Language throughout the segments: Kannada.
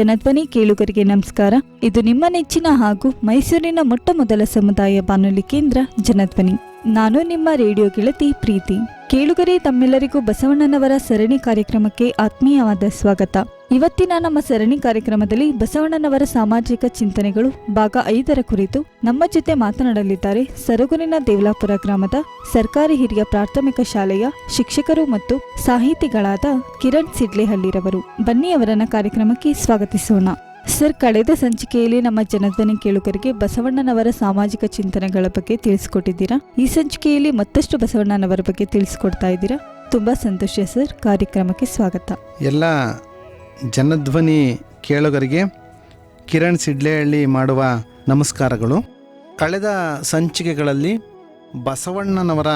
ಜನಧ್ವನಿ ಕೇಳುಗರಿಗೆ ನಮಸ್ಕಾರ. ಇದು ನಿಮ್ಮ ನೆಚ್ಚಿನ ಹಾಗೂ ಮೈಸೂರಿನ ಮೊಟ್ಟ ಮೊದಲ ಸಮುದಾಯ ಬಾನುಲಿ ಕೇಂದ್ರ ಜನಧ್ವನಿ. ನಾನು ನಿಮ್ಮ ರೇಡಿಯೋ ಗೆಳತಿ ಪ್ರೀತಿ. ಕೇಳುಗರೆ, ತಮ್ಮೆಲ್ಲರಿಗೂ ಬಸವಣ್ಣನವರ ಸರಣಿ ಕಾರ್ಯಕ್ರಮಕ್ಕೆ ಆತ್ಮೀಯವಾದ ಸ್ವಾಗತ. ಇವತ್ತಿನ ನಮ್ಮ ಸರಣಿ ಕಾರ್ಯಕ್ರಮದಲ್ಲಿ ಬಸವಣ್ಣನವರ ಸಾಮಾಜಿಕ ಚಿಂತನೆಗಳು ಭಾಗ ಐದರ ಕುರಿತು ನಮ್ಮ ಜೊತೆ ಮಾತನಾಡಲಿದ್ದಾರೆ ಸರಗುರಿನ ದೇವಲಾಪುರ ಗ್ರಾಮದ ಸರ್ಕಾರಿ ಹಿರಿಯ ಪ್ರಾಥಮಿಕ ಶಾಲೆಯ ಶಿಕ್ಷಕರು ಮತ್ತು ಸಾಹಿತಿಗಳಾದ ಕಿರಣ್ ಸಿಡ್ಲೆಹಳ್ಳಿರವರು. ಬನ್ನಿ ಅವರನ್ನ ಕಾರ್ಯಕ್ರಮಕ್ಕೆ ಸ್ವಾಗತಿಸೋಣ. ಸರ್, ಕಳೆದ ಸಂಚಿಕೆಯಲ್ಲಿ ನಮ್ಮ ಜನಧ್ವನಿ ಕೇಳುಗರಿಗೆ ಬಸವಣ್ಣನವರ ಸಾಮಾಜಿಕ ಚಿಂತನೆಗಳ ಬಗ್ಗೆ ತಿಳಿಸಿಕೊಟ್ಟಿದ್ದೀರಾ? ಈ ಸಂಚಿಕೆಯಲ್ಲಿ ಮತ್ತಷ್ಟು ಬಸವಣ್ಣನವರ ಬಗ್ಗೆ ತಿಳಿಸಿಕೊಡ್ತಾ ಇದ್ದೀರಾ? ತುಂಬಾ ಸಂತೋಷ ಸರ್, ಕಾರ್ಯಕ್ರಮಕ್ಕೆ ಸ್ವಾಗತ. ಎಲ್ಲ ಜನಧ್ವನಿ ಕೇಳುಗರಿಗೆ ಕಿರಣ್ ಸಿಡ್ಲೆಹಳ್ಳಿ ಮಾಡುವ ನಮಸ್ಕಾರಗಳು. ಕಳೆದ ಸಂಚಿಕೆಗಳಲ್ಲಿ ಬಸವಣ್ಣನವರ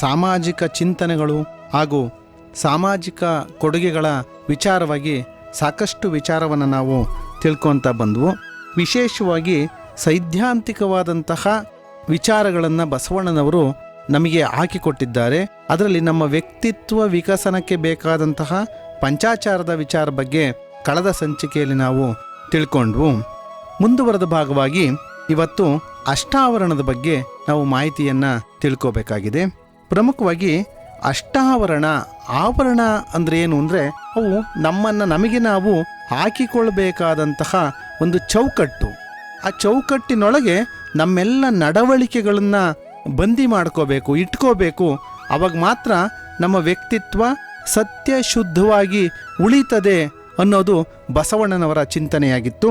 ಸಾಮಾಜಿಕ ಚಿಂತನೆಗಳು ಹಾಗೂ ಸಾಮಾಜಿಕ ಕೊಡುಗೆಗಳ ವಿಚಾರವಾಗಿ ಸಾಕಷ್ಟು ವಿಚಾರವನ್ನು ನಾವು ತಿಳ್ಕೊತ ಬಂದವು. ವಿಶೇಷವಾಗಿ ಸೈದ್ಧಾಂತಿಕವಾದಂತಹ ವಿಚಾರಗಳನ್ನು ಬಸವಣ್ಣನವರು ನಮಗೆ ಹಾಕಿಕೊಟ್ಟಿದ್ದಾರೆ. ಅದರಲ್ಲಿ ನಮ್ಮ ವ್ಯಕ್ತಿತ್ವ ವಿಕಸನಕ್ಕೆ ಬೇಕಾದಂತಹ ಪಂಚಾಚಾರದ ವಿಚಾರ ಬಗ್ಗೆ ಕಳೆದ ಸಂಚಿಕೆಯಲ್ಲಿ ನಾವು ತಿಳ್ಕೊಂಡ್ವು. ಮುಂದುವರೆದ ಭಾಗವಾಗಿ ಇವತ್ತು ಅಷ್ಟಾವರಣದ ಬಗ್ಗೆ ನಾವು ಮಾಹಿತಿಯನ್ನು ತಿಳ್ಕೋಬೇಕಾಗಿದೆ. ಪ್ರಮುಖವಾಗಿ ಅಷ್ಟಾವರಣ, ಆವರಣ ಅಂದರೆ ಏನು ಅಂದರೆ ಅವು ನಮ್ಮನ್ನು ನಮಗೆ ನಾವು ಹಾಕಿಕೊಳ್ಬೇಕಾದಂತಹ ಒಂದು ಚೌಕಟ್ಟು. ಆ ಚೌಕಟ್ಟಿನೊಳಗೆ ನಮ್ಮೆಲ್ಲ ನಡವಳಿಕೆಗಳನ್ನು ಬಂದಿ ಮಾಡ್ಕೋಬೇಕು, ಇಟ್ಕೋಬೇಕು. ಅವಾಗ ಮಾತ್ರ ನಮ್ಮ ವ್ಯಕ್ತಿತ್ವ ಸತ್ಯ ಶುದ್ಧವಾಗಿ ಉಳಿತದೆ ಅನ್ನೋದು ಬಸವಣ್ಣನವರ ಚಿಂತನೆಯಾಗಿತ್ತು.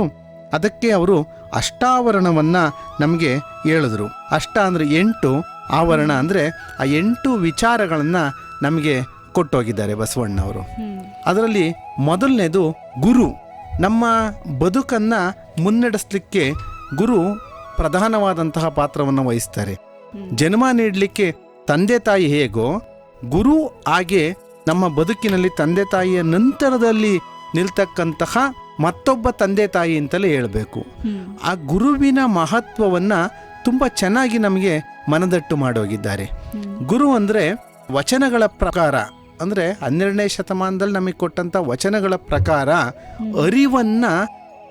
ಅದಕ್ಕೆ ಅವರು ಅಷ್ಟಾವರಣವನ್ನು ನಮಗೆ ಹೇಳಿದ್ರು. ಅಷ್ಟ ಅಂದರೆ ಎಂಟು ಆವರಣ ಅಂದರೆ ಆ ಎಂಟು ವಿಚಾರಗಳನ್ನು ನಮಗೆ ಕೊಟ್ಟೋಗಿದ್ದಾರೆ ಬಸವಣ್ಣವರು. ಅದರಲ್ಲಿ ಮೊದಲನೇದು ಗುರು. ನಮ್ಮ ಬದುಕನ್ನು ಮುನ್ನಡೆಸಲಿಕ್ಕೆ ಗುರು ಪ್ರಧಾನವಾದಂತಹ ಪಾತ್ರವನ್ನು ವಹಿಸ್ತಾರೆ. ಜನ್ಮ ನೀಡಲಿಕ್ಕೆ ತಂದೆ ತಾಯಿ ಹೇಗೋ ಗುರು ಹಾಗೆ ನಮ್ಮ ಬದುಕಿನಲ್ಲಿ ತಂದೆ ತಾಯಿಯ ನಂತರದಲ್ಲಿ ನಿಲ್ತಕ್ಕಂತಹ ಮತ್ತೊಬ್ಬ ತಂದೆ ತಾಯಿ ಅಂತಲೇ ಹೇಳಬೇಕು. ಆ ಗುರುವಿನ ಮಹತ್ವವನ್ನು ತುಂಬ ಚೆನ್ನಾಗಿ ನಮಗೆ ಮನದಟ್ಟು ಮಾಡೋಗಿದ್ದಾರೆ. ಗುರು ಅಂದರೆ ವಚನಗಳ ಪ್ರಕಾರ, ಅಂದರೆ ಹನ್ನೆರಡನೇ ಶತಮಾನದಲ್ಲಿ ನಮಗೆ ಕೊಟ್ಟಂಥ ವಚನಗಳ ಪ್ರಕಾರ, ಅರಿವನ್ನು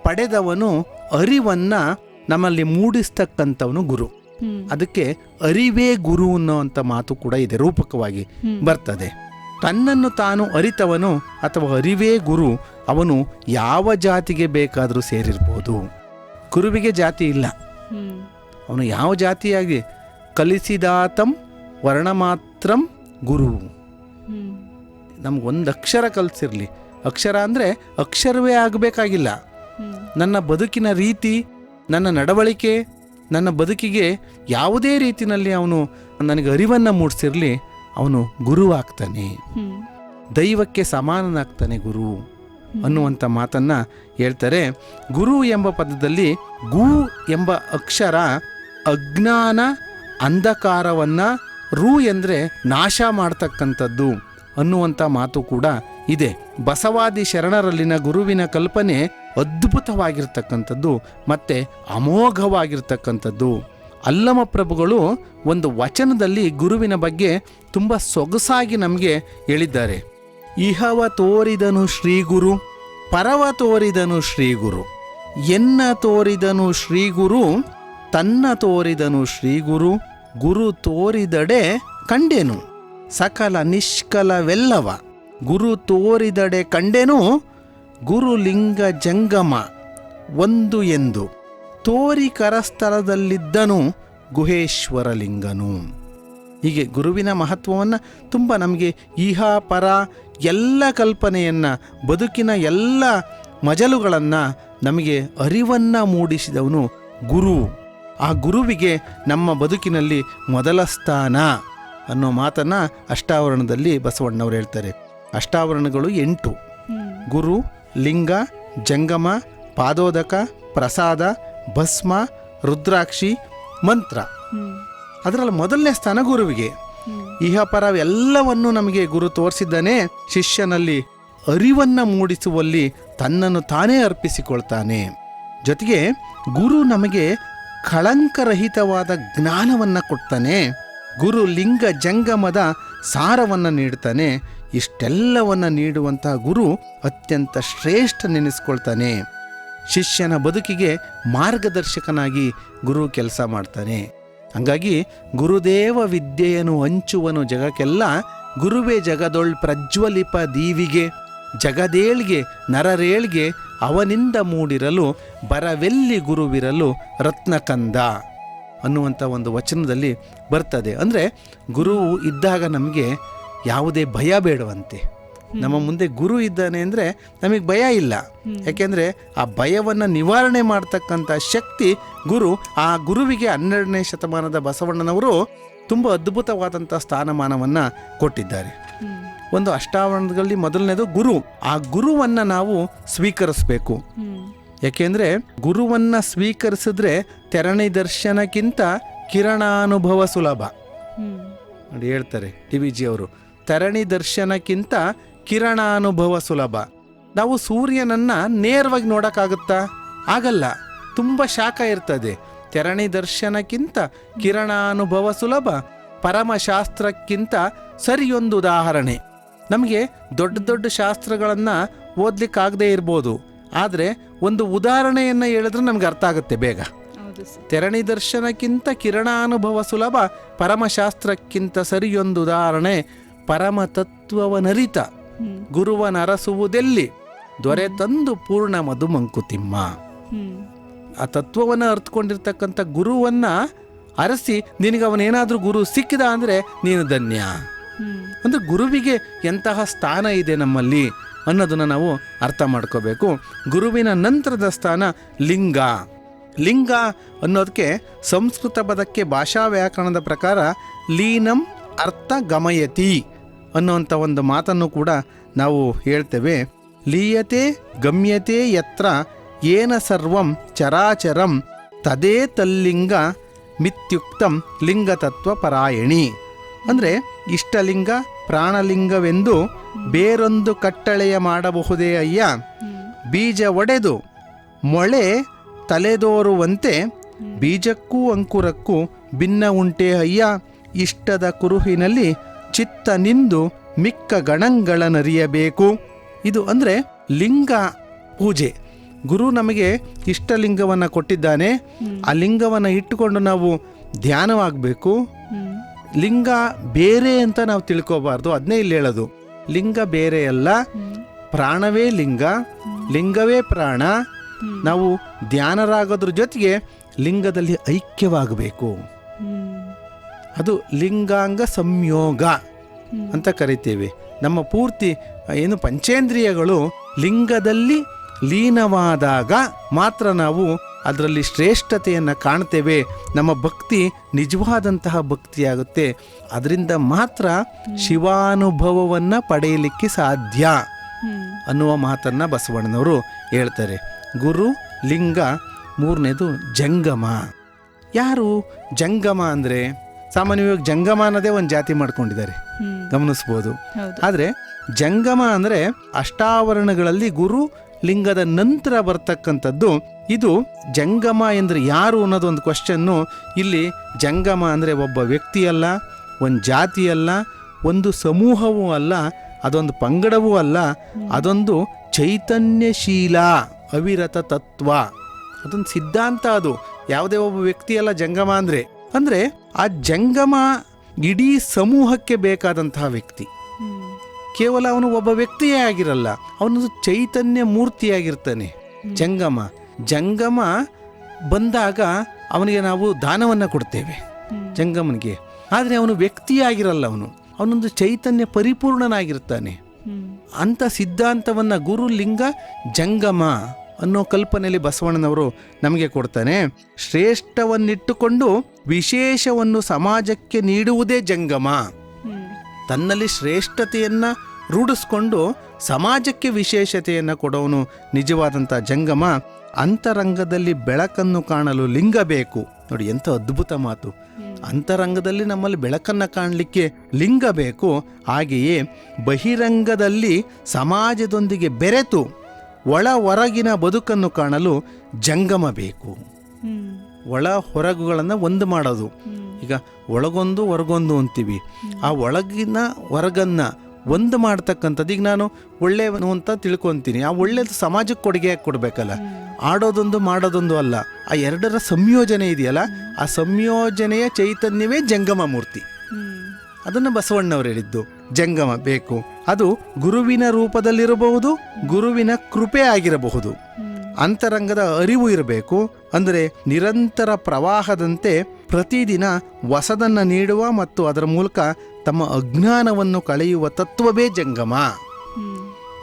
ಪಡೆದವನು, ಅರಿವನ್ನು ನಮ್ಮಲ್ಲಿ ಮೂಡಿಸ್ತಕ್ಕಂಥವನು ಗುರು. ಅದಕ್ಕೆ ಅರಿವೇ ಗುರು ಅನ್ನೋವಂಥ ಮಾತು ಕೂಡ ಇದೆ, ರೂಪಕವಾಗಿ ಬರ್ತದೆ. ತನ್ನನ್ನು ತಾನು ಅರಿತವನು ಅಥವಾ ಅರಿವೇ ಗುರು, ಅವನು ಯಾವ ಜಾತಿಗೆ ಬೇಕಾದರೂ ಸೇರಿರ್ಬೋದು. ಗುರುವಿಗೆ ಜಾತಿ ಇಲ್ಲ. ಅವನು ಯಾವ ಜಾತಿಯಾಗಿ ಕಲಿಸಿದಾತಂ ವರ್ಣಮಾತ್ರಂ ಗುರು. ನಮ್ಗೊಂದು ಅಕ್ಷರ ಕಲಿಸಿರ್ಲಿ. ಅಕ್ಷರ ಅಂದರೆ ಅಕ್ಷರವೇ ಆಗಬೇಕಾಗಿಲ್ಲ. ನನ್ನ ಬದುಕಿನ ರೀತಿ ನನ್ನ ನಡವಳಿಕೆ ನನ್ನ ಬದುಕಿಗೆ ಯಾವುದೇ ರೀತಿಯಲ್ಲಿ ಅವನು ನನಗೆ ಅರಿವನ್ನು ಮೂಡಿಸಿರಲಿ ಅವನು ಗುರುವಾಗ್ತಾನೆ. ದೈವಕ್ಕೆ ಸಮಾನನಾಗ್ತಾನೆ ಗುರು ಅನ್ನುವಂಥ ಮಾತನ್ನು ಹೇಳ್ತಾರೆ. ಗುರು ಎಂಬ ಪದದಲ್ಲಿ ಗು ಎಂಬ ಅಕ್ಷರ ಅಜ್ಞಾನ ಅಂಧಕಾರವನ್ನ ರು ಎಂದರೆ ನಾಶ ಮಾಡ್ತಕ್ಕಂಥದ್ದು ಅನ್ನುವಂಥ ಮಾತು ಕೂಡ ಇದೆ. ಬಸವಾದಿ ಶರಣರಲ್ಲಿನ ಗುರುವಿನ ಕಲ್ಪನೆ ಅದ್ಭುತವಾಗಿರ್ತಕ್ಕಂಥದ್ದು ಮತ್ತು ಅಮೋಘವಾಗಿರ್ತಕ್ಕಂಥದ್ದು. ಅಲ್ಲಮ ಪ್ರಭುಗಳು ಒಂದು ವಚನದಲ್ಲಿ ಗುರುವಿನ ಬಗ್ಗೆ ತುಂಬ ಸೊಗಸಾಗಿ ನಮಗೆ ಹೇಳಿದ್ದಾರೆ. ಇಹವ ತೋರಿದನು ಶ್ರೀಗುರು, ಪರವ ತೋರಿದನು ಶ್ರೀಗುರು, ಎನ್ನ ತೋರಿದನು ಶ್ರೀಗುರು, ತನ್ನ ತೋರಿದನು ಶ್ರೀಗುರು ಗುರು ತೋರಿದಡೆ ಕಂಡೆನು. ಸಕಲ ನಿಷ್ಕಲವೆಲ್ಲವ ಗುರು ತೋರಿದಡೆ ಕಂಡೆನು ಗುರುಲಿಂಗ ಜಂಗಮ. ಒಂದು ಎಂದು. ತೋರಿ ಕರಸ್ಥಳದಲ್ಲಿದ್ದನು ಗುಹೇಶ್ವರ ಲಿಂಗನು. ಹೀಗೆ ಗುರುವಿನ ಮಹತ್ವವನ್ನು ತುಂಬ ನಮಗೆ ಇಹ, ಪರ, ಎಲ್ಲ ಕಲ್ಪನೆಯನ್ನು, ಬದುಕಿನ ಎಲ್ಲ ಮಜಲುಗಳನ್ನು ನಮಗೆ ಅರಿವನ್ನು ಮೂಡಿಸಿದವನು ಗುರು. ಆ ಗುರುವಿಗೆ ನಮ್ಮ ಬದುಕಿನಲ್ಲಿ ಮೊದಲ ಸ್ಥಾನ ಅನ್ನೋ ಮಾತನ್ನು ಅಷ್ಟಾವರಣದಲ್ಲಿ ಬಸವಣ್ಣವ್ರು ಹೇಳ್ತಾರೆ. ಅಷ್ಟಾವರಣಗಳು ಎಂಟು. ಗುರು, ಲಿಂಗ, ಜಂಗಮ, ಪಾದೋದಕ, ಪ್ರಸಾದ, ಭಸ್ಮ, ರುದ್ರಾಕ್ಷಿ, ಮಂತ್ರ. ಅದರಲ್ಲಿ ಮೊದಲನೇ ಸ್ಥಾನ ಗುರುವಿಗೆ. ಇಹಪರ ಎಲ್ಲವನ್ನೂ ನಮಗೆ ಗುರು ತೋರಿಸಿದ್ದಾನೆ. ಶಿಷ್ಯನಲ್ಲಿ ಅರಿವನ್ನು ಮೂಡಿಸುವಲ್ಲಿ ತನ್ನನ್ನು ತಾನೇ ಅರ್ಪಿಸಿಕೊಳ್ತಾನೆ. ಜೊತೆಗೆ ಗುರು ನಮಗೆ ಕಳಂಕರಹಿತವಾದ ಜ್ಞಾನವನ್ನು ಕೊಡ್ತಾನೆ, ಗುರು ಲಿಂಗ ಜಂಗಮದ ಸಾರವನ್ನು ನೀಡ್ತಾನೆ, ಇಷ್ಟೆಲ್ಲವನ್ನು ನೀಡುವಂತಹ ಗುರು ಅತ್ಯಂತ ಶ್ರೇಷ್ಠ ನೆನೆಸ್ಕೊಳ್ತಾನೆ. ಶಿಷ್ಯನ ಬದುಕಿಗೆ ಮಾರ್ಗದರ್ಶಕನಾಗಿ ಗುರು ಕೆಲಸ ಮಾಡ್ತಾನೆ. ಹಂಗಾಗಿ ಗುರುದೇವ ವಿದ್ಯೆಯನ್ನು ಹಂಚುವನು ಜಗಕ್ಕೆಲ್ಲ ಗುರುವೇ ಜಗದೊಳ್ ಪ್ರಜ್ವಲಿಪ ದೀವಿಗೆ. ಜಗದೇಳ್ಗೆ ನರರೇಳ್ಗೆ ಅವನಿಂದ ಮೂಡಿರಲು ಬರವೆಲ್ಲಿ ಗುರುವಿರಲು ರತ್ನಕಂದ ಅನ್ನುವಂಥ ಒಂದು ವಚನದಲ್ಲಿ ಬರ್ತದೆ. ಅಂದರೆ ಗುರು ಇದ್ದಾಗ ನಮಗೆ ಯಾವುದೇ ಭಯ ಬೇಡವಂತೆ. ನಮ್ಮ ಮುಂದೆ ಗುರು ಇದ್ದಾನೆ ಅಂದರೆ ನಮಗೆ ಭಯ ಇಲ್ಲ. ಯಾಕೆಂದರೆ ಆ ಭಯವನ್ನು ನಿವಾರಣೆ ಮಾಡ್ತಕ್ಕಂಥ ಶಕ್ತಿ ಗುರು ಆ ಗುರುವಿಗೆ ಹನ್ನೆರಡನೇ ಶತಮಾನದ ಬಸವಣ್ಣನವರು ತುಂಬ ಅದ್ಭುತವಾದಂಥ ಸ್ಥಾನಮಾನವನ್ನು ಕೊಟ್ಟಿದ್ದಾರೆ. ಒಂದು ಅಷ್ಟಾವರಣದಲ್ಲಿ ಮೊದಲನೇದು ಗುರು. ಆ ಗುರುವನ್ನು ನಾವು ಸ್ವೀಕರಿಸಬೇಕು. ಯಾಕೆಂದರೆ ಗುರುವನ್ನು ಸ್ವೀಕರಿಸಿದ್ರೆ ತೆರಣಿ ದರ್ಶನಕ್ಕಿಂತ ಕಿರಣಾನುಭವ ಸುಲಭ. ನೋಡಿ ಹೇಳ್ತಾರೆ ಟಿ ವಿ ಜಿ ಅವರು. ತರಣಿ ದರ್ಶನಕ್ಕಿಂತ ಕಿರಣಾನುಭವ ಸುಲಭ. ನಾವು ಸೂರ್ಯನನ್ನ ನೇರವಾಗಿ ನೋಡೋಕ್ಕಾಗುತ್ತಾ? ಆಗಲ್ಲ. ತುಂಬ ಶಾಖ ಇರ್ತದೆ. ತೆರಣಿ ದರ್ಶನಕ್ಕಿಂತ ಕಿರಣಾನುಭವ ಸುಲಭ ಪರಮಶಾಸ್ತ್ರಕ್ಕಿಂತ ಸರಿಯೊಂದು ಉದಾಹರಣೆ. ನಮಗೆ ದೊಡ್ಡ ದೊಡ್ಡ ಶಾಸ್ತ್ರಗಳನ್ನು ಓದಲಿಕ್ಕಾಗದೇ ಇರ್ಬೋದು. ಆದರೆ ಒಂದು ಉದಾಹರಣೆಯನ್ನು ಹೇಳಿದ್ರೆ ನಮ್ಗೆ ಅರ್ಥ ಆಗುತ್ತೆ ಬೇಗ. ತೆರಣಿ ದರ್ಶನಕ್ಕಿಂತ ಕಿರಣಾನುಭವ ಸುಲಭ ಪರಮಶಾಸ್ತ್ರಕ್ಕಿಂತ ಸರಿಯೊಂದು ಉದಾಹರಣೆ ಪರಮ ತತ್ವವನರಿತ ಗುರುವನರಸುವುದೆಲ್ಲಿ ದೊರೆ ತಂದು ಪೂರ್ಣ ಮಧು ಮಂಕುತಿಮ್ಮ ಆ ತತ್ವವನ್ನು ಅರ್ಥಕೊಂಡಿರ್ತಕ್ಕಂಥ ಗುರುವನ್ನ ಅರಸಿ ನಿನಗೆ ಅವನೇನಾದ್ರೂ ಗುರು ಸಿಕ್ಕಿದ ಅಂದರೆ ನೀನು ಧನ್ಯ. ಅಂದ್ರೆ ಗುರುವಿಗೆ ಎಂತಹ ಸ್ಥಾನ ಇದೆ ನಮ್ಮಲ್ಲಿ ಅನ್ನೋದನ್ನ ನಾವು ಅರ್ಥ ಮಾಡ್ಕೋಬೇಕು. ಗುರುವಿನ ನಂತರದ ಸ್ಥಾನ ಲಿಂಗ. ಲಿಂಗ ಅನ್ನೋದಕ್ಕೆ ಸಂಸ್ಕೃತ ಪದಕ್ಕೆ ಭಾಷಾ ವ್ಯಾಕರಣದ ಪ್ರಕಾರ ಲೀನಂ ಅರ್ಥ ಗಮಯತಿ ಅನ್ನುವಂಥ ಒಂದು ಮಾತನ್ನು ಕೂಡ ನಾವು ಹೇಳ್ತೇವೆ. ಲೀಯತೆ ಗಮ್ಯತೆ ಯತ್ರ ಏನ ಸರ್ವಂ ಚರಾಚರಂ ತದೇ ತಲ್ಲಿಂಗ ಮಿತ್ಯುಕ್ತಂ ಲಿಂಗತತ್ವ ಪರಾಯಣಿ. ಅಂದರೆ ಇಷ್ಟಲಿಂಗ, ಪ್ರಾಣಲಿಂಗವೆಂದು ಬೇರೊಂದು ಕಟ್ಟಳೆಯ ಮಾಡಬಹುದೇ ಅಯ್ಯ? ಬೀಜ ಒಡೆದು ಮೊಳೆ ತಲೆದೋರುವಂತೆ ಬೀಜಕ್ಕೂ ಅಂಕುರಕ್ಕೂ ಭಿನ್ನ ಉಂಟೆ ಅಯ್ಯ? ಇಷ್ಟದ ಕುರುಹಿನಲ್ಲಿ ಚಿತ್ತ ನಿಂದು ಮಿಕ್ಕ ಗಣಂಗಳನರಿಯಬೇಕು. ಇದು ಅಂದರೆ ಲಿಂಗ ಪೂಜೆ. ಗುರು ನಮಗೆ ಇಷ್ಟಲಿಂಗವನ್ನು ಕೊಟ್ಟಿದ್ದಾನೆ. ಆ ಲಿಂಗವನ್ನು ಇಟ್ಟುಕೊಂಡು ನಾವು ಧ್ಯಾನವಾಗಬೇಕು. ಲಿಂಗ ಬೇರೆ ಅಂತ ನಾವು ತಿಳ್ಕೋಬಾರ್ದು. ಅದನ್ನೇ ಇಲ್ಲಿ ಹೇಳೋದು. ಲಿಂಗ ಬೇರೆ ಅಲ್ಲ. ಪ್ರಾಣವೇ ಲಿಂಗ, ಲಿಂಗವೇ ಪ್ರಾಣ. ನಾವು ಧ್ಯಾನರಾಗೋದ್ರ ಜೊತೆಗೆ ಲಿಂಗದಲ್ಲಿ ಐಕ್ಯವಾಗಬೇಕು. ಅದು ಲಿಂಗಾಂಗ ಸಂಯೋಗ ಅಂತ ಕರಿತೇವೆ. ನಮ್ಮ ಪೂರ್ತಿ ಏನು ಪಂಚೇಂದ್ರಿಯಗಳು ಲಿಂಗದಲ್ಲಿ ಲೀನವಾದಾಗ ಮಾತ್ರ ನಾವು ಅದರಲ್ಲಿ ಶ್ರೇಷ್ಠತೆಯನ್ನು ಕಾಣ್ತೇವೆ. ನಮ್ಮ ಭಕ್ತಿ ನಿಜವಾದಂತಹ ಭಕ್ತಿಯಾಗುತ್ತೆ. ಅದರಿಂದ ಮಾತ್ರ ಶಿವಾನುಭವವನ್ನು ಪಡೆಯಲಿಕ್ಕೆ ಸಾಧ್ಯ ಅನ್ನುವ ಮಾತನ್ನ ಬಸವಣ್ಣನವರು ಹೇಳ್ತಾರೆ. ಗುರು ಲಿಂಗ ಮೂರನೇದು ಜಂಗಮ. ಯಾರು ಜಂಗಮ ಅಂದರೆ? ಸಾಮಾನ್ಯವಾಗಿ ಜಂಗಮ ಅನ್ನೋದೇ ಒಂದು ಜಾತಿ ಮಾಡ್ಕೊಂಡಿದ್ದಾರೆ. ಗಮನಿಸ್ಬೋದು. ಆದರೆ ಜಂಗಮ ಅಂದರೆ ಅಷ್ಟಾವರಣಗಳಲ್ಲಿ ಗುರು ಲಿಂಗದ ನಂತರ ಬರ್ತಕ್ಕಂಥದ್ದು ಇದು ಜಂಗಮ ಎಂದರೆ ಯಾರು ಅನ್ನೋದೊಂದು ಕ್ವಶನ್ನು ಇಲ್ಲಿ ಜಂಗಮ ಅಂದರೆ ಒಬ್ಬ ವ್ಯಕ್ತಿಯಲ್ಲ, ಒಂದು ಜಾತಿಯಲ್ಲ, ಒಂದು ಸಮೂಹವೂ ಅಲ್ಲ, ಅದೊಂದು ಪಂಗಡವೂ ಅಲ್ಲ, ಅದೊಂದು ಚೈತನ್ಯಶೀಲ ಅವಿರತ ತತ್ವ. ಅದೊಂದು ಸಿದ್ಧಾಂತ ಅದು. ಯಾವುದೇ ಒಬ್ಬ ವ್ಯಕ್ತಿಯಲ್ಲ ಜಂಗಮ ಅಂದರೆ ಅಂದರೆ ಆ ಜಂಗಮ ಇಡೀ ಸಮೂಹಕ್ಕೆ ಬೇಕಾದಂತಹ ವ್ಯಕ್ತಿ. ಕೇವಲ ಅವನು ಒಬ್ಬ ವ್ಯಕ್ತಿಯೇ ಆಗಿರಲ್ಲ, ಅವನೊಂದು ಚೈತನ್ಯ ಮೂರ್ತಿಯಾಗಿರ್ತಾನೆ. ಜಂಗಮ. ಜಂಗಮ ಬಂದಾಗ ಅವನಿಗೆ ನಾವು ದಾನವನ್ನು ಕೊಡ್ತೇವೆ. ಜಂಗಮನಿಗೆ. ಆದರೆ ಅವನು ವ್ಯಕ್ತಿಯಾಗಿರಲ್ಲ ಅವನು. ಅವನೊಂದು ಚೈತನ್ಯ ಪರಿಪೂರ್ಣನಾಗಿರ್ತಾನೆ. ಅಂಥ ಸಿದ್ಧಾಂತವನ್ನು ಗುರು ಲಿಂಗ ಜಂಗಮ ಅನ್ನೋ ಕಲ್ಪನೆಯಲ್ಲಿ ಬಸವಣ್ಣನವರು ನಮಗೆ ಕೊಡ್ತಾನೆ. ಶ್ರೇಷ್ಠವನ್ನಿಟ್ಟುಕೊಂಡು ವಿಶೇಷವನ್ನು ಸಮಾಜಕ್ಕೆ ನೀಡುವುದೇ ಜಂಗಮ. ತನ್ನಲ್ಲಿ ಶ್ರೇಷ್ಠತೆಯನ್ನು ರೂಢಿಸ್ಕೊಂಡು ಸಮಾಜಕ್ಕೆ ವಿಶೇಷತೆಯನ್ನು ಕೊಡೋನು ನಿಜವಾದಂಥ ಜಂಗಮ ಅಂತರಂಗದಲ್ಲಿ ಬೆಳಕನ್ನು ಕಾಣಲು ಲಿಂಗ ಬೇಕು. ನೋಡಿ ಎಂಥ ಅದ್ಭುತ ಮಾತು. ಅಂತರಂಗದಲ್ಲಿ ನಮ್ಮಲ್ಲಿ ಬೆಳಕನ್ನು ಕಾಣಲಿಕ್ಕೆ ಲಿಂಗ ಬೇಕು. ಹಾಗೆಯೇ ಬಹಿರಂಗದಲ್ಲಿ ಸಮಾಜದೊಂದಿಗೆ ಬೆರೆತು ಒಳ ಹೊರಗಿನ ಬದುಕನ್ನು ಕಾಣಲು ಜಂಗಮ ಬೇಕು. ಒಳ ಹೊರಗುಗಳನ್ನು ಒಂದು ಮಾಡೋದು. ಈಗ ಒಳಗೊಂದು, ಹೊರಗೊಂದು ಅಂತೀವಿ. ಆ ಒಳಗಿನ ಹೊರಗನ್ನ ಒಂದು ಮಾಡ್ತಕ್ಕಂಥದ್ದು, ಈಗ ನಾನು ಒಳ್ಳೆಯವನು ಅಂತ ತಿಳ್ಕೊತೀನಿ. ಆ ಒಳ್ಳೆಯದು ಸಮಾಜಕ್ಕೆ ಕೊಡುಗೆ ಕೊಡಬೇಕಲ್ಲ. ಆಡೋದೊಂದು ಮಾಡೋದೊಂದು ಅಲ್ಲ. ಆ ಎರಡರ ಸಂಯೋಜನೆ ಇದೆಯಲ್ಲ. ಆ ಸಂಯೋಜನೆಯ ಚೈತನ್ಯವೇ ಜಂಗಮ ಮೂರ್ತಿ. ಅದನ್ನು ಬಸವಣ್ಣವ್ರು ಹೇಳಿದ್ದು. ಜಂಗಮ ಬೇಕು. ಅದು ಗುರುವಿನ ರೂಪದಲ್ಲಿರಬಹುದು, ಗುರುವಿನ ಕೃಪೆ ಆಗಿರಬಹುದು. ಅಂತರಂಗದ ಅರಿವು ಇರಬೇಕು. ಅಂದರೆ ನಿರಂತರ ಪ್ರವಾಹದಂತೆ ಪ್ರತಿದಿನ ಹೊಸದನ್ನು ನೀಡುವ ಮತ್ತು ಅದರ ಮೂಲಕ ತಮ್ಮ ಅಜ್ಞಾನವನ್ನು ಕಳೆಯುವ ತತ್ವವೇ ಜಂಗಮ.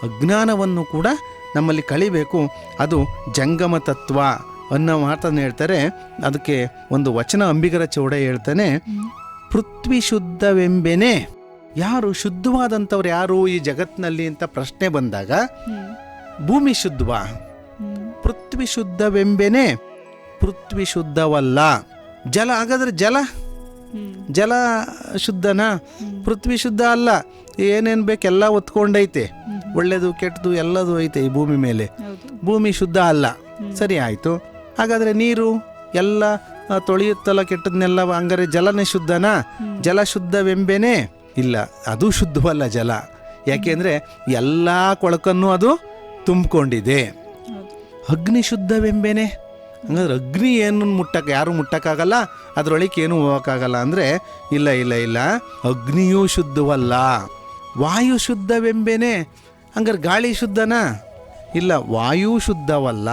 ಅಜ್ಞಾನವನ್ನು ಕೂಡ ನಮ್ಮಲ್ಲಿ ಕಳಿಬೇಕು. ಅದು ಜಂಗಮ ತತ್ವ ಅನ್ನೋ ಮಾತನ್ನು ಹೇಳ್ತಾರೆ. ಅದಕ್ಕೆ ಒಂದು ವಚನ ಅಂಬಿಗರ ಚೌಡ ಹೇಳ್ತಾನೆ ಪೃಥ್ವಿ ಶುದ್ಧವೆಂಬೆನೆ. ಯಾರು ಶುದ್ಧವಾದಂಥವ್ರು ಯಾರು ಈ ಜಗತ್ತಿನಲ್ಲಿ ಅಂತ ಪ್ರಶ್ನೆ ಬಂದಾಗ ಭೂಮಿ ಶುದ್ಧವಾ ಪೃಥ್ವಿ ಶುದ್ಧವೆಂಬೆನೆ. ಪೃಥ್ವಿ ಶುದ್ಧವಲ್ಲ. ಜಲ ಹಾಗಾದ್ರೆ ಜಲ? ಜಲ ಶುದ್ಧನಾ? ಪೃಥ್ವಿ ಶುದ್ಧ ಅಲ್ಲ. ಏನೇನು ಬೇಕೆಲ್ಲ ಒತ್ಕೊಂಡೈತೆ. ಒಳ್ಳೇದು ಕೆಟ್ಟದು ಎಲ್ಲದೂ ಐತೆ ಈ ಭೂಮಿ ಮೇಲೆ. ಭೂಮಿ ಶುದ್ಧ ಅಲ್ಲ. ಸರಿ ಆಯಿತು. ಹಾಗಾದರೆ ನೀರು ಎಲ್ಲ ತೊಳೆಯುತ್ತಲ್ಲ ಕೆಟ್ಟದನ್ನೆಲ್ಲ ಹಂಗಾರೆ ಜಲನೇ ಶುದ್ಧನಾ? ಜಲ ಶುದ್ಧವೆಂಬೆನೆ ಇಲ್ಲ. ಅದು ಶುದ್ಧವಲ್ಲ ಜಲ. ಯಾಕೆಂದರೆ ಎಲ್ಲ ಕೊಳಕನ್ನು ಅದು ತುಂಬಿಕೊಂಡಿದೆ. ಅಗ್ನಿ ಶುದ್ಧವೆಂಬೆನೆ? ಹಂಗಾದ್ರೆ ಅಗ್ನಿ ಏನು ಮುಟ್ಟಕ್ಕೆ ಯಾರು ಮುಟ್ಟಕ್ಕಾಗಲ್ಲ ಅದರೊಳಗೆ ಏನು ಹೋಗೋಕ್ಕಾಗಲ್ಲ ಅಂದರೆ, ಇಲ್ಲ ಇಲ್ಲ ಇಲ್ಲ, ಅಗ್ನಿಯೂ ಶುದ್ಧವಲ್ಲ. ವಾಯು ಶುದ್ಧವೆಂಬೇನೆ, ಹಂಗಾರೆ ಗಾಳಿ ಶುದ್ಧನಾ? ಇಲ್ಲ, ವಾಯು ಶುದ್ಧವಲ್ಲ.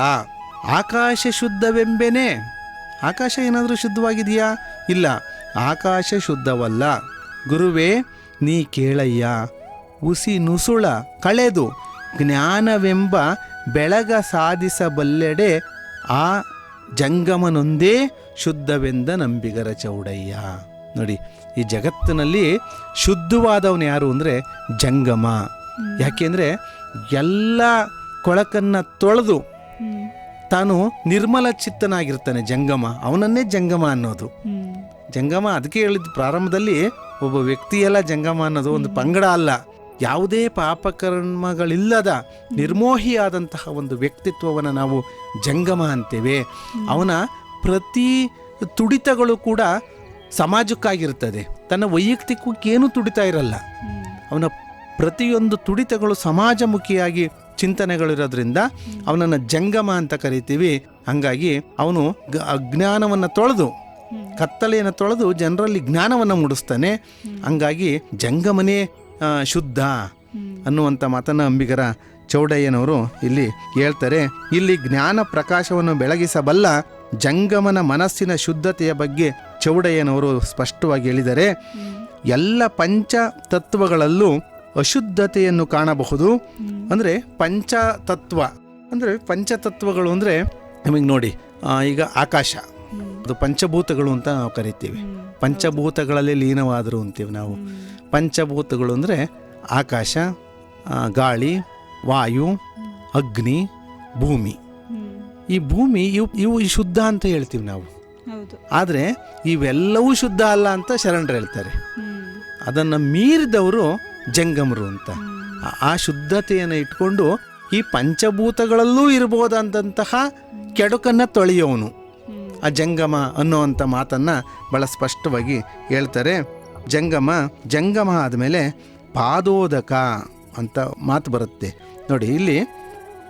ಆಕಾಶ ಶುದ್ಧವೆಂಬೇನೆ, ಆಕಾಶ ಏನಾದರೂ ಶುದ್ಧವಾಗಿದೆಯಾ? ಇಲ್ಲ, ಆಕಾಶ ಶುದ್ಧವಲ್ಲ. ಗುರುವೇ, ನೀ ಕೇಳಯ್ಯ, ಉಸಿ ನುಸುಳ, ಕಳೆದು ಜ್ಞಾನವೆಂಬ ಬೆಳಗ ಸಾಧಿಸಬಲ್ಲೆಡೆ ಆ ಜಂಗಮನೊಂದೇ ಶುದ್ಧವೆಂದ ನಂಬಿಗರ ಚೌಡಯ್ಯ. ನೋಡಿ ಈ ಜಗತ್ತಿನಲ್ಲಿ ಶುದ್ಧವಾದವನು ಯಾರು ಅಂದರೆ ಜಂಗಮ. ಯಾಕೆಂದರೆ ಎಲ್ಲ ಕೊಳಕನ್ನು ತೊಳೆದು ತಾನು ನಿರ್ಮಲ ಚಿತ್ತನಾಗಿರ್ತಾನೆ ಜಂಗಮ. ಅವನನ್ನೇ ಜಂಗಮ ಅನ್ನೋದು. ಜಂಗಮ ಅದಕ್ಕೆ ಹೇಳಿದ್ದು ಪ್ರಾರಂಭದಲ್ಲಿ ಒಬ್ಬ ವ್ಯಕ್ತಿಯೆಲ್ಲ ಜಂಗಮ ಅನ್ನೋದು ಒಂದು ಪಂಗಡ ಅಲ್ಲ. ಯಾವುದೇ ಪಾಪಕರ್ಮಗಳಿಲ್ಲದ ನಿರ್ಮೋಹಿಯಾದಂತಹ ಒಂದು ವ್ಯಕ್ತಿತ್ವವನ್ನು ನಾವು ಜಂಗಮ ಅಂತೇವೆ. ಅವನ ಪ್ರತಿ ತುಡಿತಗಳು ಕೂಡ ಸಮಾಜಕ್ಕಾಗಿರ್ತದೆ. ತನ್ನ ವೈಯಕ್ತಿಕಕ್ಕೇನು ತುಡಿತ ಇರಲ್ಲ. ಅವನ ಪ್ರತಿಯೊಂದು ತುಡಿತಗಳು ಸಮಾಜಮುಖಿಯಾಗಿ ಚಿಂತನೆಗಳಿರೋದ್ರಿಂದ ಅವನನ್ನು ಜಂಗಮ ಅಂತ ಕರಿತೀವಿ. ಹಂಗಾಗಿ ಅವನು ಅಜ್ಞಾನವನ್ನು ತೊಳೆದು, ಕತ್ತಲೆಯನ್ನು ತೊಳೆದು ಜನರಲ್ಲಿ ಜ್ಞಾನವನ್ನು ಮೂಡಿಸ್ತಾನೆ. ಹಂಗಾಗಿ ಜಂಗಮನೇ ಶುದ್ಧ ಅನ್ನುವಂಥ ಮಾತನ್ನು ಅಂಬಿಗರ ಚೌಡಯ್ಯನವರು ಇಲ್ಲಿ ಹೇಳ್ತಾರೆ. ಇಲ್ಲಿ ಜ್ಞಾನ ಪ್ರಕಾಶವನ್ನು ಬೆಳಗಿಸಬಲ್ಲ ಜಂಗಮನ ಮನಸ್ಸಿನ ಶುದ್ಧತೆಯ ಬಗ್ಗೆ ಚೌಡಯ್ಯನವರು ಸ್ಪಷ್ಟವಾಗಿ ಹೇಳಿದರೆ, ಎಲ್ಲ ಪಂಚ ತತ್ವಗಳಲ್ಲೂ ಅಶುದ್ಧತೆಯನ್ನು ಕಾಣಬಹುದು. ಅಂದರೆ ಪಂಚತತ್ವ ಅಂದರೆ ಪಂಚತತ್ವಗಳು ಅಂದರೆ ನಮಗೆ ನೋಡಿ ಈಗ ಆಕಾಶ, ಅದು ಪಂಚಭೂತಗಳು ಅಂತ ನಾವು ಕರಿತೀವಿ. ಪಂಚಭೂತಗಳಲ್ಲಿ ಲೀನವಾದರು ಅಂತೀವಿ ನಾವು. ಪಂಚಭೂತಗಳು ಅಂದರೆ ಆಕಾಶ ಗಾಳಿ ವಾಯು ಅಗ್ನಿ ಭೂಮಿ. ಈ ಭೂಮಿ ಇವು ಇವು ಶುದ್ಧ ಅಂತ ಹೇಳ್ತೀವಿ ನಾವು. ಆದರೆ ಇವೆಲ್ಲವೂ ಶುದ್ಧ ಅಲ್ಲ ಅಂತ ಶರಣರು ಹೇಳ್ತಾರೆ. ಅದನ್ನು ಮೀರಿದವರು ಜಂಗಮರು ಅಂತ. ಆ- ಆ ಶುದ್ಧತೆಯನ್ನು ಇಟ್ಕೊಂಡು ಈ ಪಂಚಭೂತಗಳಲ್ಲೂ ಇರ್ಬೋದಾದಂತಹ ಕೆಡುಕನ್ನು ತೊಳೆಯೋನು. ಆ ಜಂಗಮ ಅನ್ನುವಂಥ ಮಾತನ್ನು ಭಾಳ ಸ್ಪಷ್ಟವಾಗಿ ಹೇಳ್ತಾರೆ. ಜಂಗಮ ಜಂಗಮ ಆದಮೇಲೆ ಪಾದೋದಕ ಅಂತ ಮಾತು ಬರುತ್ತೆ. ನೋಡಿ ಇಲ್ಲಿ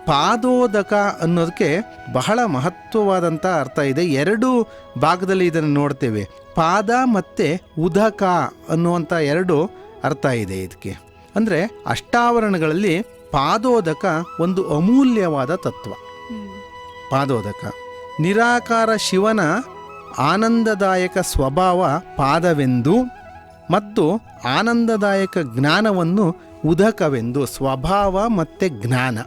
ಪಾದೋದಕ ಅನ್ನೋದಕ್ಕೆ ಬಹಳ ಮಹತ್ವವಾದಂಥ ಅರ್ಥ ಇದೆ. ಎರಡು ಭಾಗದಲ್ಲಿ ಇದನ್ನು ನೋಡ್ತೇವೆ. ಪಾದ ಮತ್ತು ಉದಕ ಅನ್ನುವಂಥ ಎರಡು ಅರ್ಥ ಇದೆ ಇದಕ್ಕೆ. ಅಂದರೆ ಅಷ್ಟಾವರಣಗಳಲ್ಲಿ ಪಾದೋದಕ ಒಂದು ಅಮೂಲ್ಯವಾದ ತತ್ವ. ಪಾದೋದಕ. ನಿರಾಕಾರ ಶಿವನ ಆನಂದದಾಯಕ ಸ್ವಭಾವ ಪಾದವೆಂದು ಮತ್ತು ಆನಂದದಾಯಕ ಜ್ಞಾನವನ್ನು ಉದಕವೆಂದು ಸ್ವಭಾವ ಮತ್ತು ಜ್ಞಾನ.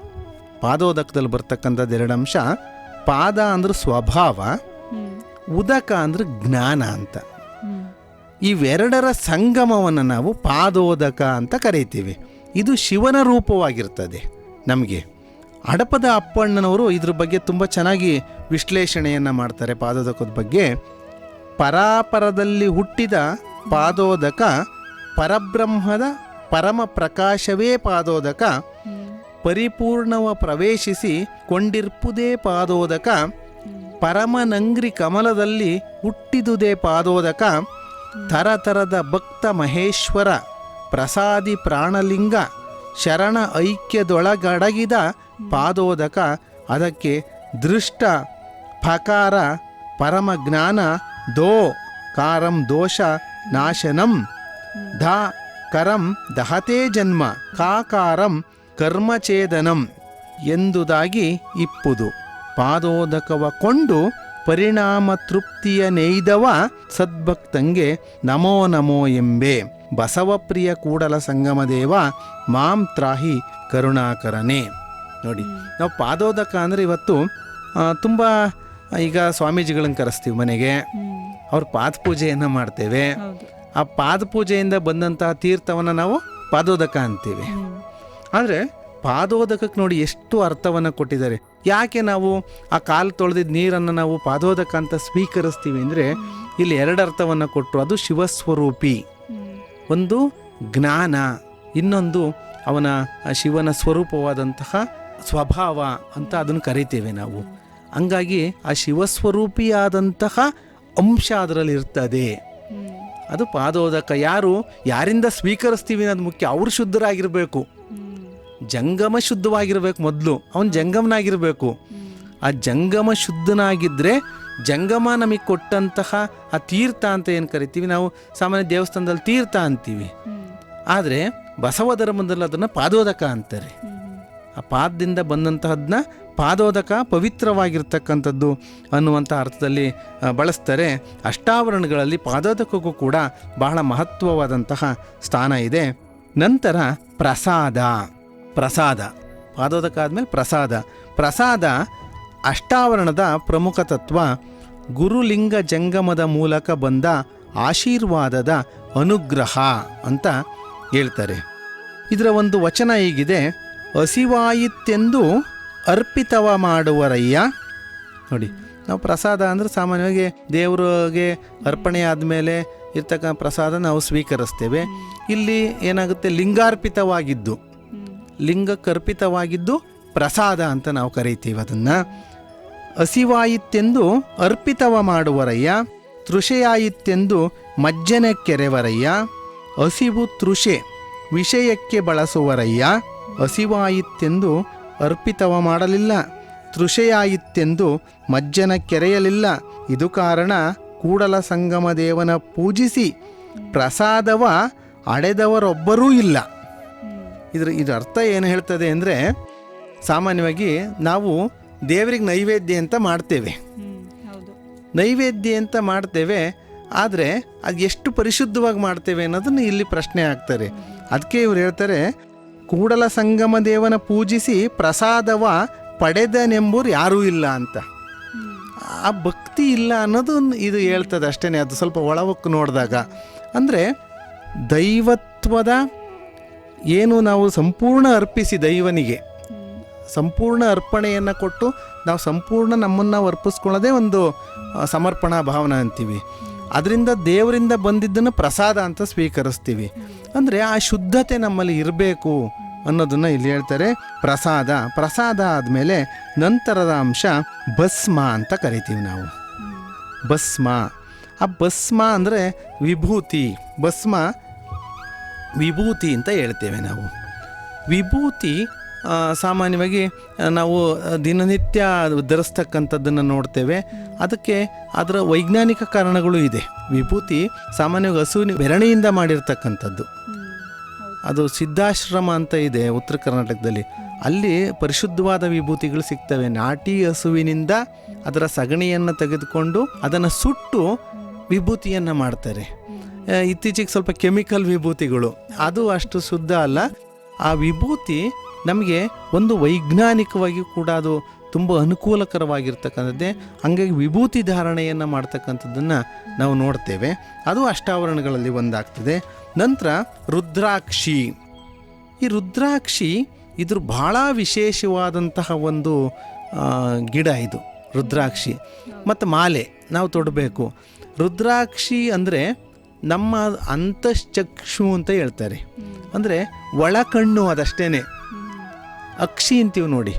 ಪಾದೋದಕದಲ್ಲಿ ಬರ್ತಕ್ಕಂಥದ್ದು ಎರಡು ಅಂಶ. ಪಾದ ಅಂದ್ರೆ ಸ್ವಭಾವ, ಉದಕ ಅಂದ್ರೆ ಜ್ಞಾನ ಅಂತ. ಇವೆರಡರ ಸಂಗಮವನ್ನು ನಾವು ಪಾದೋದಕ ಅಂತ ಕರೀತೀವಿ. ಇದು ಶಿವನ ರೂಪವಾಗಿರ್ತದೆ ನಮಗೆ. ಹಡಪದ ಅಪ್ಪಣ್ಣನವರು ಇದ್ರ ಬಗ್ಗೆ ತುಂಬ ಚೆನ್ನಾಗಿ ವಿಶ್ಲೇಷಣೆಯನ್ನು ಮಾಡ್ತಾರೆ ಪಾದೋದಕದ ಬಗ್ಗೆ. ಪರಾಪರದಲ್ಲಿ ಹುಟ್ಟಿದ ಪಾದೋದಕ ಪರಬ್ರಹ್ಮದ ಪರಮ ಪ್ರಕಾಶವೇ ಪಾದೋದಕ. ಪರಿಪೂರ್ಣವ ಪ್ರವೇಶಿಸಿ ಕೊಂಡಿರ್ಪುದೇ ಪಾದೋದಕ. ಪರಮನಂಗ್ರಿ ಕಮಲದಲ್ಲಿ ಹುಟ್ಟಿದುದೇ ಪಾದೋದಕ. ತರತರದ ಭಕ್ತ ಮಹೇಶ್ವರ ಪ್ರಸಾದಿ ಪ್ರಾಣಲಿಂಗ. ಶರಣ ಐಕ್ಯದೊಳಗಡಗಿದ ಪಾದೋದಕ ಅದಕ್ಕೆ ದೃಷ್ಟ ಫಕಾರ ಪರಮಜ್ಞಾನ ದೋ ಕಾರಂ ದೋಷ ನಾಶನಂ. ಧ ಕರಂ ದಹತೆ ಜನ್ಮ ಕಾಕಾರಂ ಕರ್ಮಚೇದನಂ ಎಂದುದಾಗಿ ಇಪ್ಪುದು. ಪಾದೋದಕವ ಕೊಂಡು ಪರಿಣಾಮ ತೃಪ್ತಿಯ ನೇಯ್ದವ ಸದ್ಭಕ್ತಂಗೆ ನಮೋ ನಮೋ ಎಂಬೆ. ಬಸವಪ್ರಿಯ ಕೂಡಲ ಸಂಗಮದೇವ ಮಾಂ ತ್ರಾಹಿ ಕರುಣಾಕರನೇ. ನೋಡಿ ನಾವು ಪಾದೋದಕ ಅಂದರೆ ಇವತ್ತು ತುಂಬ ಈಗ ಸ್ವಾಮೀಜಿಗಳನ್ನ ಕರೆಸ್ತೀವಿ ಮನೆಗೆ. ಅವ್ರ ಪಾದ ಪೂಜೆಯನ್ನು ಮಾಡ್ತೇವೆ. ಆ ಪಾದ ಪೂಜೆಯಿಂದ ಬಂದಂತಹ ತೀರ್ಥವನ್ನು ನಾವು ಪಾದೋದಕ ಅಂತೀವಿ. ಆದರೆ ಪಾದೋದಕಕ್ಕೆ ನೋಡಿ ಎಷ್ಟು ಅರ್ಥವನ್ನು ಕೊಟ್ಟಿದ್ದಾರೆ. ಯಾಕೆ ನಾವು ಆ ಕಾಲು ತೊಳೆದಿದ್ದ ನೀರನ್ನು ನಾವು ಪಾದೋದಕ ಅಂತ ಸ್ವೀಕರಿಸ್ತೀವಿ ಅಂದರೆ ಇಲ್ಲಿ ಎರಡು ಅರ್ಥವನ್ನು ಕೊಟ್ಟರು ಅದು ಶಿವಸ್ವರೂಪಿ. ಒಂದು ಜ್ಞಾನ ಇನ್ನೊಂದು ಅವನ ಶಿವನ ಸ್ವರೂಪವಾದಂತಹ ಸ್ವಭಾವ ಅಂತ ಅದನ್ನು ಕರಿತೇವೆ ನಾವು. ಹಂಗಾಗಿ ಆ ಶಿವಸ್ವರೂಪಿಯಾದಂತಹ ಅಂಶ ಅದರಲ್ಲಿ ಇರ್ತದೆ. ಅದು ಪಾದೋದಕ ಯಾರು, ಯಾರಿಂದ ಸ್ವೀಕರಿಸ್ತೀವಿ ಅನ್ನೋದು ಮುಖ್ಯ. ಅವರು ಶುದ್ಧರಾಗಿರಬೇಕು. ಜಂಗಮ ಶುದ್ಧವಾಗಿರ್ಬೇಕು ಮೊದಲು. ಅವನು ಜಂಗಮನಾಗಿರಬೇಕು. ಆ ಜಂಗಮ ಶುದ್ಧನಾಗಿದ್ದರೆ ಜಂಗಮ ನಮಗೆ ಕೊಟ್ಟಂತಹ ಆ ತೀರ್ಥ ಅಂತ ಏನು ಕರಿತೀವಿ? ನಾವು ಸಾಮಾನ್ಯ ದೇವಸ್ಥಾನದಲ್ಲಿ ತೀರ್ಥ ಅಂತೀವಿ. ಆದರೆ ಬಸವ ಧರ್ಮದಲ್ಲಿ ಅದನ್ನು ಪಾದೋದಕ ಅಂತಾರೆ. ಪಾದದಿಂದ ಬಂದಂತಹದನ್ನ ಪಾದೋದಕ ಪವಿತ್ರವಾಗಿರ್ತಕ್ಕಂಥದ್ದು ಅನ್ನುವಂಥ ಅರ್ಥದಲ್ಲಿ ಬಳಸ್ತಾರೆ. ಅಷ್ಟಾವರಣಗಳಲ್ಲಿ ಪಾದೋದಕಕ್ಕೂ ಕೂಡ ಬಹಳ ಮಹತ್ವವಾದಂತಹ ಸ್ಥಾನ ಇದೆ. ನಂತರ ಪ್ರಸಾದ. ಪ್ರಸಾದ. ಪಾದೋದಕ ಆದಮೇಲೆ ಪ್ರಸಾದ. ಪ್ರಸಾದ ಅಷ್ಟಾವರಣದ ಪ್ರಮುಖ ತತ್ವ ಗುರುಲಿಂಗ ಜಂಗಮದ ಮೂಲಕ ಬಂದ ಆಶೀರ್ವಾದದ ಅನುಗ್ರಹ ಅಂತ ಹೇಳ್ತಾರೆ. ಇದರ ಒಂದು ವಚನ ಹೀಗಿದೆ. ಹಸಿವಾಯಿತೆಂದು ಅರ್ಪಿತವ ಮಾಡುವರಯ್ಯ ನೋಡಿ, ನಾವು ಪ್ರಸಾದ ಅಂದರೆ ಸಾಮಾನ್ಯವಾಗಿ ದೇವರಿಗೆ ಅರ್ಪಣೆ ಆದಮೇಲೆ ಇರ್ತಕ್ಕಂಥ ಪ್ರಸಾದ ನಾವು ಸ್ವೀಕರಿಸ್ತೇವೆ. ಇಲ್ಲಿ ಏನಾಗುತ್ತೆ? ಲಿಂಗಾರ್ಪಿತವಾಗಿದ್ದು. ಲಿಂಗಕ್ಕರ್ಪಿತವಾಗಿದ್ದು ಪ್ರಸಾದ ಅಂತ ನಾವು ಕರಿತೀವಿ ಅದನ್ನು. ಹಸಿವಾಯಿತೆಂದು ಅರ್ಪಿತವ ಮಾಡುವರಯ್ಯ ತೃಷೆಯಾಯಿತೆಂದು ಮಜ್ಜನ ಕೆರೆವರಯ್ಯ. ಹಸಿವು ತೃಷೆ, ವಿಷಯಕ್ಕೆ ಬಳಸುವರಯ್ಯ. ಹಸಿವಾಯಿತೆಂದು ಅರ್ಪಿತವ ಮಾಡಲಿಲ್ಲ ತೃಷೆಯಾಯಿತೆಂದು ಮಜ್ಜನ ಕೆರೆಯಲಿಲ್ಲ. ಇದು ಕಾರಣ ಕೂಡಲ ಸಂಗಮ ದೇವನ ಪೂಜಿಸಿ ಪ್ರಸಾದವ ಅಡೆದವರೊಬ್ಬರೂ ಇಲ್ಲ. ಇದ್ರ ಇದ್ರ ಅರ್ಥ ಏನು ಹೇಳ್ತದೆ ಅಂದರೆ ಸಾಮಾನ್ಯವಾಗಿ ನಾವು ದೇವರಿಗೆ ನೈವೇದ್ಯ ಅಂತ ಮಾಡ್ತೇವೆ. ನೈವೇದ್ಯ ಅಂತ ಮಾಡ್ತೇವೆ, ಆದರೆ ಅದು ಎಷ್ಟು ಪರಿಶುದ್ಧವಾಗಿ ಮಾಡ್ತೇವೆ ಅನ್ನೋದನ್ನು ಇಲ್ಲಿ ಪ್ರಶ್ನೆ ಆಗ್ತಾರೆ. ಅದಕ್ಕೆ ಇವ್ರು ಹೇಳ್ತಾರೆ ಕೂಡಲ ಸಂಗಮ ದೇವನ ಪೂಜಿಸಿ ಪ್ರಸಾದವ ಪಡೆದನೆಂಬುರು ಯಾರೂ ಇಲ್ಲ ಅಂತ. ಆ ಭಕ್ತಿ ಇಲ್ಲ ಅನ್ನೋದು ಇದು ಹೇಳ್ತದೆ ಅಷ್ಟೇ ಅದು ಸ್ವಲ್ಪ ಒಳವಕ್ಕೆ ನೋಡಿದಾಗ. ಅಂದರೆ ದೈವತ್ವದ ಏನು ನಾವು ಸಂಪೂರ್ಣ ಅರ್ಪಿಸಿ ದೈವನಿಗೆ, ಸಂಪೂರ್ಣ ಅರ್ಪಣೆಯನ್ನು ಕೊಟ್ಟು ನಾವು ಸಂಪೂರ್ಣ ನಮ್ಮನ್ನು ಅರ್ಪಿಸ್ಕೊಳ್ಳೋದೇ ಒಂದು ಸಮರ್ಪಣಾ ಭಾವನೆ ಅಂತೀವಿ. ಅದರಿಂದ ದೇವರಿಂದ ಬಂದಿದ್ದನ್ನು ಪ್ರಸಾದ ಅಂತ ಸ್ವೀಕರಿಸ್ತೀವಿ. ಅಂದರೆ ಆ ಶುದ್ಧತೆ ನಮ್ಮಲ್ಲಿ ಇರಬೇಕು. ಅನ್ನೋದನ್ನು ಇಲ್ಲಿ ಹೇಳ್ತಾರೆ ಪ್ರಸಾದ. ಪ್ರಸಾದ ಆದಮೇಲೆ ನಂತರದ ಅಂಶ ಭಸ್ಮ ಅಂತ ಕರಿತೀವಿ ನಾವು. ಭಸ್ಮ. ಆ ಭಸ್ಮ ಅಂದರೆ ವಿಭೂತಿ. ಭಸ್ಮ ವಿಭೂತಿ ಅಂತ ಹೇಳ್ತೇವೆ ನಾವು. ವಿಭೂತಿ ಸಾಮಾನ್ಯವಾಗಿ ನಾವು ದಿನನಿತ್ಯ ಧರಿಸ್ತಕ್ಕಂಥದ್ದನ್ನು ನೋಡ್ತೇವೆ. ಅದಕ್ಕೆ ಅದರ ವೈಜ್ಞಾನಿಕ ಕಾರಣಗಳು ಇದೆ. ವಿಭೂತಿ ಸಾಮಾನ್ಯವಾಗಿ ಹಸುವಿನ ಬೆರಣೆಯಿಂದ ಮಾಡಿರ್ತಕ್ಕಂಥದ್ದು. ಅದು ಸಿದ್ಧಾಶ್ರಮ ಅಂತ ಇದೆ ಉತ್ತರ ಕರ್ನಾಟಕದಲ್ಲಿ. ಅಲ್ಲಿ ಪರಿಶುದ್ಧವಾದ ವಿಭೂತಿಗಳು ಸಿಗ್ತವೆ. ನಾಟಿ ಹಸುವಿನಿಂದ ಅದರ ಸಗಣಿಯನ್ನು ತೆಗೆದುಕೊಂಡು ಅದನ್ನು ಸುಟ್ಟು ವಿಭೂತಿಯನ್ನು ಮಾಡ್ತಾರೆ. ಇತ್ತೀಚೆಗೆ ಸ್ವಲ್ಪ ಕೆಮಿಕಲ್ ವಿಭೂತಿಗಳು. ಅದು ಅಷ್ಟು ಶುದ್ಧ ಅಲ್ಲ. ಆ ವಿಭೂತಿ ನಮಗೆ ಒಂದು ವೈಜ್ಞಾನಿಕವಾಗಿ ಕೂಡ ಅದು ತುಂಬ ಅನುಕೂಲಕರವಾಗಿರ್ತಕ್ಕಂಥದ್ದೇ. ಹಂಗಾಗಿ ವಿಭೂತಿ ಧಾರಣೆಯನ್ನು ಮಾಡ್ತಕ್ಕಂಥದ್ದನ್ನು ನಾವು ನೋಡ್ತೇವೆ. ಅದು ಅಷ್ಟಾವರಣಗಳಲ್ಲಿ ಒಂದಾಗ್ತದೆ. ನಂತರ ರುದ್ರಾಕ್ಷಿ. ಈ ರುದ್ರಾಕ್ಷಿ ಇದ್ರ ಭಾಳ ವಿಶೇಷವಾದಂತಹ ಒಂದು ಗಿಡ ಇದು, ರುದ್ರಾಕ್ಷಿ. ಮತ್ತು ಮಾಲೆ ನಾವು ತೊಡಬೇಕು. ರುದ್ರಾಕ್ಷಿ ಅಂದರೆ ನಮ್ಮ ಅಂತಶ್ಚಕ್ಷು ಅಂತ ಹೇಳ್ತಾರೆ. ಅಂದರೆ ಒಳಕಣ್ಣು ಅದಷ್ಟೇ ಅಕ್ಷಿ ಅಂತೀವಿ ನೋಡಿ.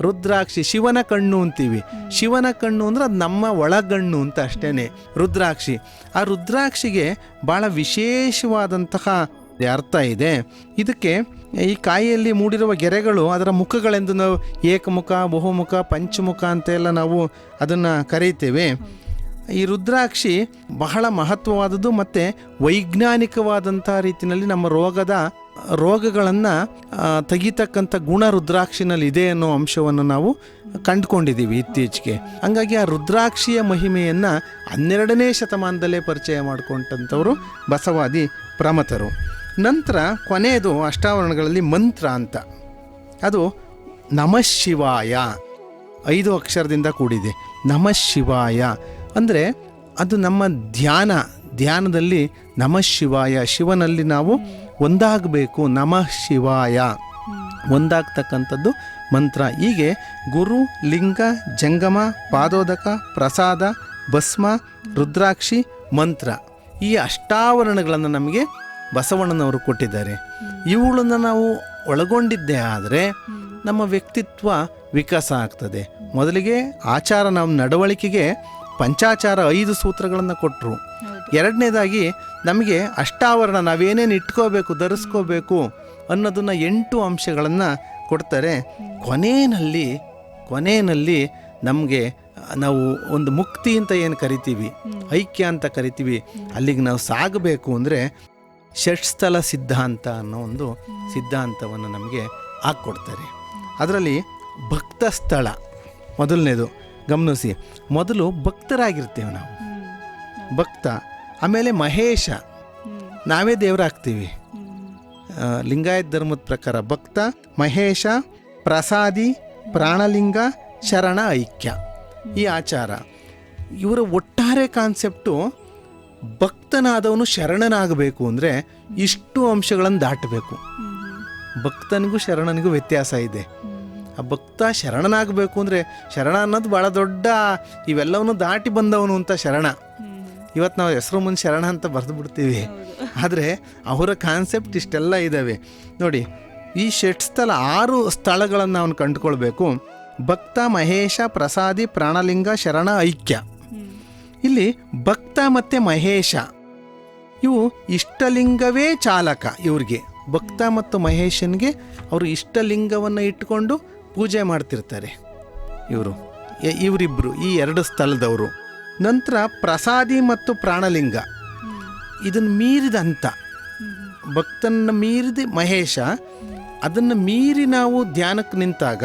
ರುದ್ರಾಕ್ಷಿ ಶಿವನ ಕಣ್ಣು ಅಂತೀವಿ. ಶಿವನ ಕಣ್ಣು ಅಂದ್ರೆ ಅದು ನಮ್ಮ ಒಳಗಣ್ಣು ಅಂತ ಅಷ್ಟೇನೆ. ರುದ್ರಾಕ್ಷಿ. ಆ ರುದ್ರಾಕ್ಷಿಗೆ ಭಾಳ ವಿಶೇಷವಾದಂತಹ ಅರ್ಥ ಇದೆ. ಇದಕ್ಕೆ ಈ ಕಾಯಿಯಲ್ಲಿ ಮೂಡಿರುವ ಗೆರೆಗಳು ಅದರ ಮುಖಗಳೆಂದು ನಾವು ಏಕಮುಖ, ಬಹುಮುಖ, ಪಂಚಮುಖ ಅಂತೆಲ್ಲ ನಾವು ಅದನ್ನು ಕರೀತೇವೆ. ಈ ರುದ್ರಾಕ್ಷಿ ಬಹಳ ಮಹತ್ವವಾದದ್ದು ಮತ್ತು ವೈಜ್ಞಾನಿಕವಾದಂಥ ರೀತಿಯಲ್ಲಿ ನಮ್ಮ ರೋಗದ ರೋಗಗಳನ್ನು ತೆಗಿತಕ್ಕಂಥ ಗುಣ ರುದ್ರಾಕ್ಷಿನಲ್ಲಿ ಇದೆ ಅನ್ನೋ ಅಂಶವನ್ನು ನಾವು ಕಂಡುಕೊಂಡಿದ್ದೀವಿ ಇತ್ತೀಚೆಗೆ. ಹಂಗಾಗಿ ಆ ರುದ್ರಾಕ್ಷಿಯ ಮಹಿಮೆಯನ್ನು ಹನ್ನೆರಡನೇ ಶತಮಾನದಲ್ಲೇ ಪರಿಚಯ ಮಾಡಿಕೊಂಡಂಥವರು ಬಸವಾದಿ ಪ್ರಮತರು ನಂತರ ಕೊನೆಯದು ಅಷ್ಟಾವರಣಗಳಲ್ಲಿ ಮಂತ್ರ ಅಂತ. ಅದು ನಮಃ ಶಿವಾಯ. ಐದು ಅಕ್ಷರದಿಂದ ಕೂಡಿದೆ. ನಮಃ ಶಿವಾಯ. ಅಂದರೆ ಅದು ನಮ್ಮ ಧ್ಯಾನ. ಧ್ಯಾನದಲ್ಲಿ ನಮಃ ಶಿವಾಯ ಶಿವನಲ್ಲಿ ನಾವು ಒಂದಾಗಬೇಕು, ನಮಃ ಶಿವಾಯ. ಒಂದಾಗ್ತಕ್ಕಂಥದ್ದು ಮಂತ್ರ. ಹೀಗೆ ಗುರು, ಲಿಂಗ, ಜಂಗಮ, ಪಾದೋದಕ, ಪ್ರಸಾದ, ಭಸ್ಮ, ರುದ್ರಾಕ್ಷಿ, ಮಂತ್ರ. ಈ ಅಷ್ಟಾವರಣಗಳನ್ನು ನಮಗೆ ಬಸವಣ್ಣನವರು ಕೊಟ್ಟಿದ್ದಾರೆ. ಇವುಗಳನ್ನು ನಾವು ಒಳಗೊಂಡಿದ್ದೇ ಆದರೆ ನಮ್ಮ ವ್ಯಕ್ತಿತ್ವ ವಿಕಾಸ ಆಗ್ತದೆ. ಮೊದಲಿಗೆ ಆಚಾರ ನಮ್ಮ ನಡವಳಿಕೆಗೆ ಪಂಚಾಚಾರ ಐದು ಸೂತ್ರಗಳನ್ನು ಕೊಟ್ಟರು ಎರಡನೇದಾಗಿ, ನಮಗೆ ಅಷ್ಟಾವರಣ ನಾವೇನೇನು ಇಟ್ಕೋಬೇಕು, ಧರಿಸ್ಕೋಬೇಕು ಅನ್ನೋದನ್ನು ಎಂಟು ಅಂಶಗಳನ್ನು ಕೊಡ್ತಾರೆ. ಕೊನೆಯಲ್ಲಿ ಕೊನೆಯಲ್ಲಿ ನಮಗೆ ನಾವು ಒಂದು ಮುಕ್ತಿ ಅಂತ ಏನು ಕರಿತೀವಿ? ಐಕ್ಯ ಅಂತ ಕರಿತೀವಿ. ಅಲ್ಲಿಗೆ ನಾವು ಸಾಗಬೇಕು ಅಂದರೆ ಷಟ್ಸ್ಥಲ ಸಿದ್ಧಾಂತ ಅನ್ನೋ ಒಂದು ಸಿದ್ಧಾಂತವನ್ನು ನಮಗೆ ಹಾಕ್ಕೊಡ್ತಾರೆ. ಅದರಲ್ಲಿ ಭಕ್ತ ಸ್ಥಳ, ಮೊದಲನೇದು ಗಮನಿಸಿ. ಮೊದಲು ಭಕ್ತರಾಗಿರ್ತೇವೆ ನಾವು. ಭಕ್ತ ಆಮೇಲೆ ಮಹೇಶ. ನಾವೇ ದೇವರಾಗ್ತೀವಿ. ಲಿಂಗಾಯತ್ ಧರ್ಮದ ಪ್ರಕಾರ ಭಕ್ತ ಮಹೇಶ ಪ್ರಸಾದಿ ಪ್ರಾಣಲಿಂಗ ಶರಣ ಐಕ್ಯ. ಈ ಆಚಾರ. ಇವರ ಒಟ್ಟಾರೆ ಕಾನ್ಸೆಪ್ಟು ಭಕ್ತನಾದವನು ಶರಣನಾಗಬೇಕು ಅಂದರೆ ಇಷ್ಟು ಅಂಶಗಳನ್ನು ದಾಟಬೇಕು. ಭಕ್ತನಿಗೂ ಶರಣನಿಗೂ ವ್ಯತ್ಯಾಸ ಇದೆ. ಆ ಭಕ್ತ ಶರಣನಾಗಬೇಕು ಅಂದರೆ ಶರಣ ಅನ್ನೋದು ಭಾಳ ದೊಡ್ಡ ಇವೆಲ್ಲವನ್ನು ದಾಟಿ ಬಂದವನು ಅಂತ ಶರಣ. ಇವತ್ತು ನಾವು ಹೆಸರು ಮುಂದೆ ಶರಣ ಅಂತ ಬರೆದು ಬಿಡ್ತೀವಿ ಆದರೆ ಅವರ ಕಾನ್ಸೆಪ್ಟ್ ಇಷ್ಟೆಲ್ಲ ಇದ್ದಾವೆ ನೋಡಿ, ಈ ಷಟ್ ಸ್ಥಳ ಆರು ಸ್ಥಳಗಳನ್ನು ಅವನು ಕಂಡುಕೊಳ್ಬೇಕು. ಭಕ್ತ, ಮಹೇಶ, ಪ್ರಸಾದಿ, ಪ್ರಾಣಲಿಂಗ, ಶರಣ, ಐಕ್ಯ. ಇಲ್ಲಿ ಭಕ್ತ ಮತ್ತು ಮಹೇಶ. ಇವು ಇಷ್ಟಲಿಂಗವೇ ಚಾಲಕ ಇವ್ರಿಗೆ. ಭಕ್ತ ಮತ್ತು ಮಹೇಶನಿಗೆ ಅವರು ಇಷ್ಟಲಿಂಗವನ್ನು ಇಟ್ಟುಕೊಂಡು ಪೂಜೆ ಮಾಡ್ತಿರ್ತಾರೆ ಇವರು. ಇವರಿಬ್ಬರು ಈ ಎರಡು ಸ್ಥಳದವರು. ನಂತರ ಪ್ರಸಾದಿ ಮತ್ತು ಪ್ರಾಣಲಿಂಗ. ಇದನ್ನು ಮೀರಿದ ಹಂತ ಭಕ್ತನ ಮೀರಿದ ಮಹೇಶ. ಅದನ್ನು ಮೀರಿ ನಾವು ಧ್ಯಾನಕ್ಕೆ ನಿಂತಾಗ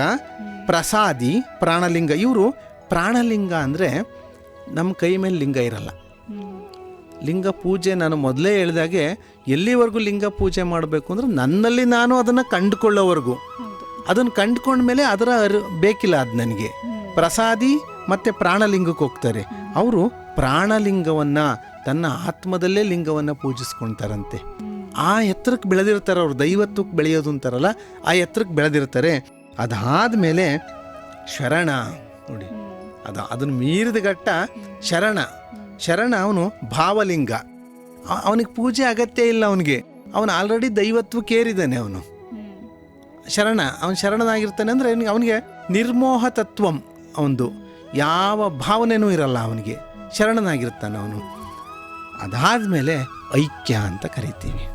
ಪ್ರಸಾದಿ, ಪ್ರಾಣಲಿಂಗ ಇವರು ಪ್ರಾಣಲಿಂಗ ಅಂದರೆ ನಮ್ಮ ಕೈ ಮೇಲೆ ಲಿಂಗ ಇರಲ್ಲ. ಲಿಂಗ ಪೂಜೆ ನಾನು ಮೊದಲೇ ಹೇಳಿದಾಗೆ ಎಲ್ಲಿವರೆಗೂ ಲಿಂಗ ಪೂಜೆ ಮಾಡಬೇಕು ಅಂದರೆ ನನ್ನಲ್ಲಿ ನಾನು ಅದನ್ನು ಕಂಡುಕೊಳ್ಳೋವರೆಗೂ ಅದನ್ನು ಕಂಡುಕೊಂಡ್ಮೇಲೆ ಅದರ ಅರು ಬೇಕಿಲ್ಲ ಅದು ನನಗೆ. ಪ್ರಸಾದಿ ಮತ್ತು ಪ್ರಾಣಲಿಂಗಕ್ಕೆ ಹೋಗ್ತಾರೆ. ಅವರು ಪ್ರಾಣಲಿಂಗವನ್ನು ತನ್ನ ಆತ್ಮದಲ್ಲೇ ಲಿಂಗವನ್ನು ಪೂಜಿಸ್ಕೊಳ್ತಾರಂತೆ ಆ ಎತ್ತರಕ್ಕೆ ಬೆಳೆದಿರ್ತಾರೆ ಅವ್ರು, ದೈವತ್ವಕ್ಕೆ ಬೆಳೆಯೋದು ಅಂತಾರಲ್ಲ, ಆ ಎತ್ತರಕ್ಕೆ ಬೆಳೆದಿರ್ತಾರೆ. ಅದಾದಮೇಲೆ ಶರಣ ನೋಡಿ, ಅದು, ಅದನ್ನು ಮೀರಿದ ಘಟ್ಟ ಶರಣ. ಶರಣ ಅವನು ಭಾವಲಿಂಗ. ಅವನಿಗೆ ಪೂಜೆ ಅಗತ್ಯ ಇಲ್ಲ ಅವನಿಗೆ. ಅವನು ಆಲ್ರೆಡಿ ದೈವತ್ವಕ್ಕೇರಿದ್ದಾನೆ ಅವನು. ಶರಣ, ಅವನು ಶರಣನಾಗಿರ್ತಾನೆ ಅಂದರೆ ಅವನಿಗೆ ನಿರ್ಮೋಹ ತತ್ವಂ ಅವನದು ಯಾವ ಭಾವನೆಯೂ ಇರಲ್ಲ ಅವನಿಗೆ. ಶರಣನಾಗಿರ್ತಾನೆ ಅವನು. ಅದಾದಮೇಲೆ ಐಕ್ಯ ಅಂತ ಕರಿತೀವಿ.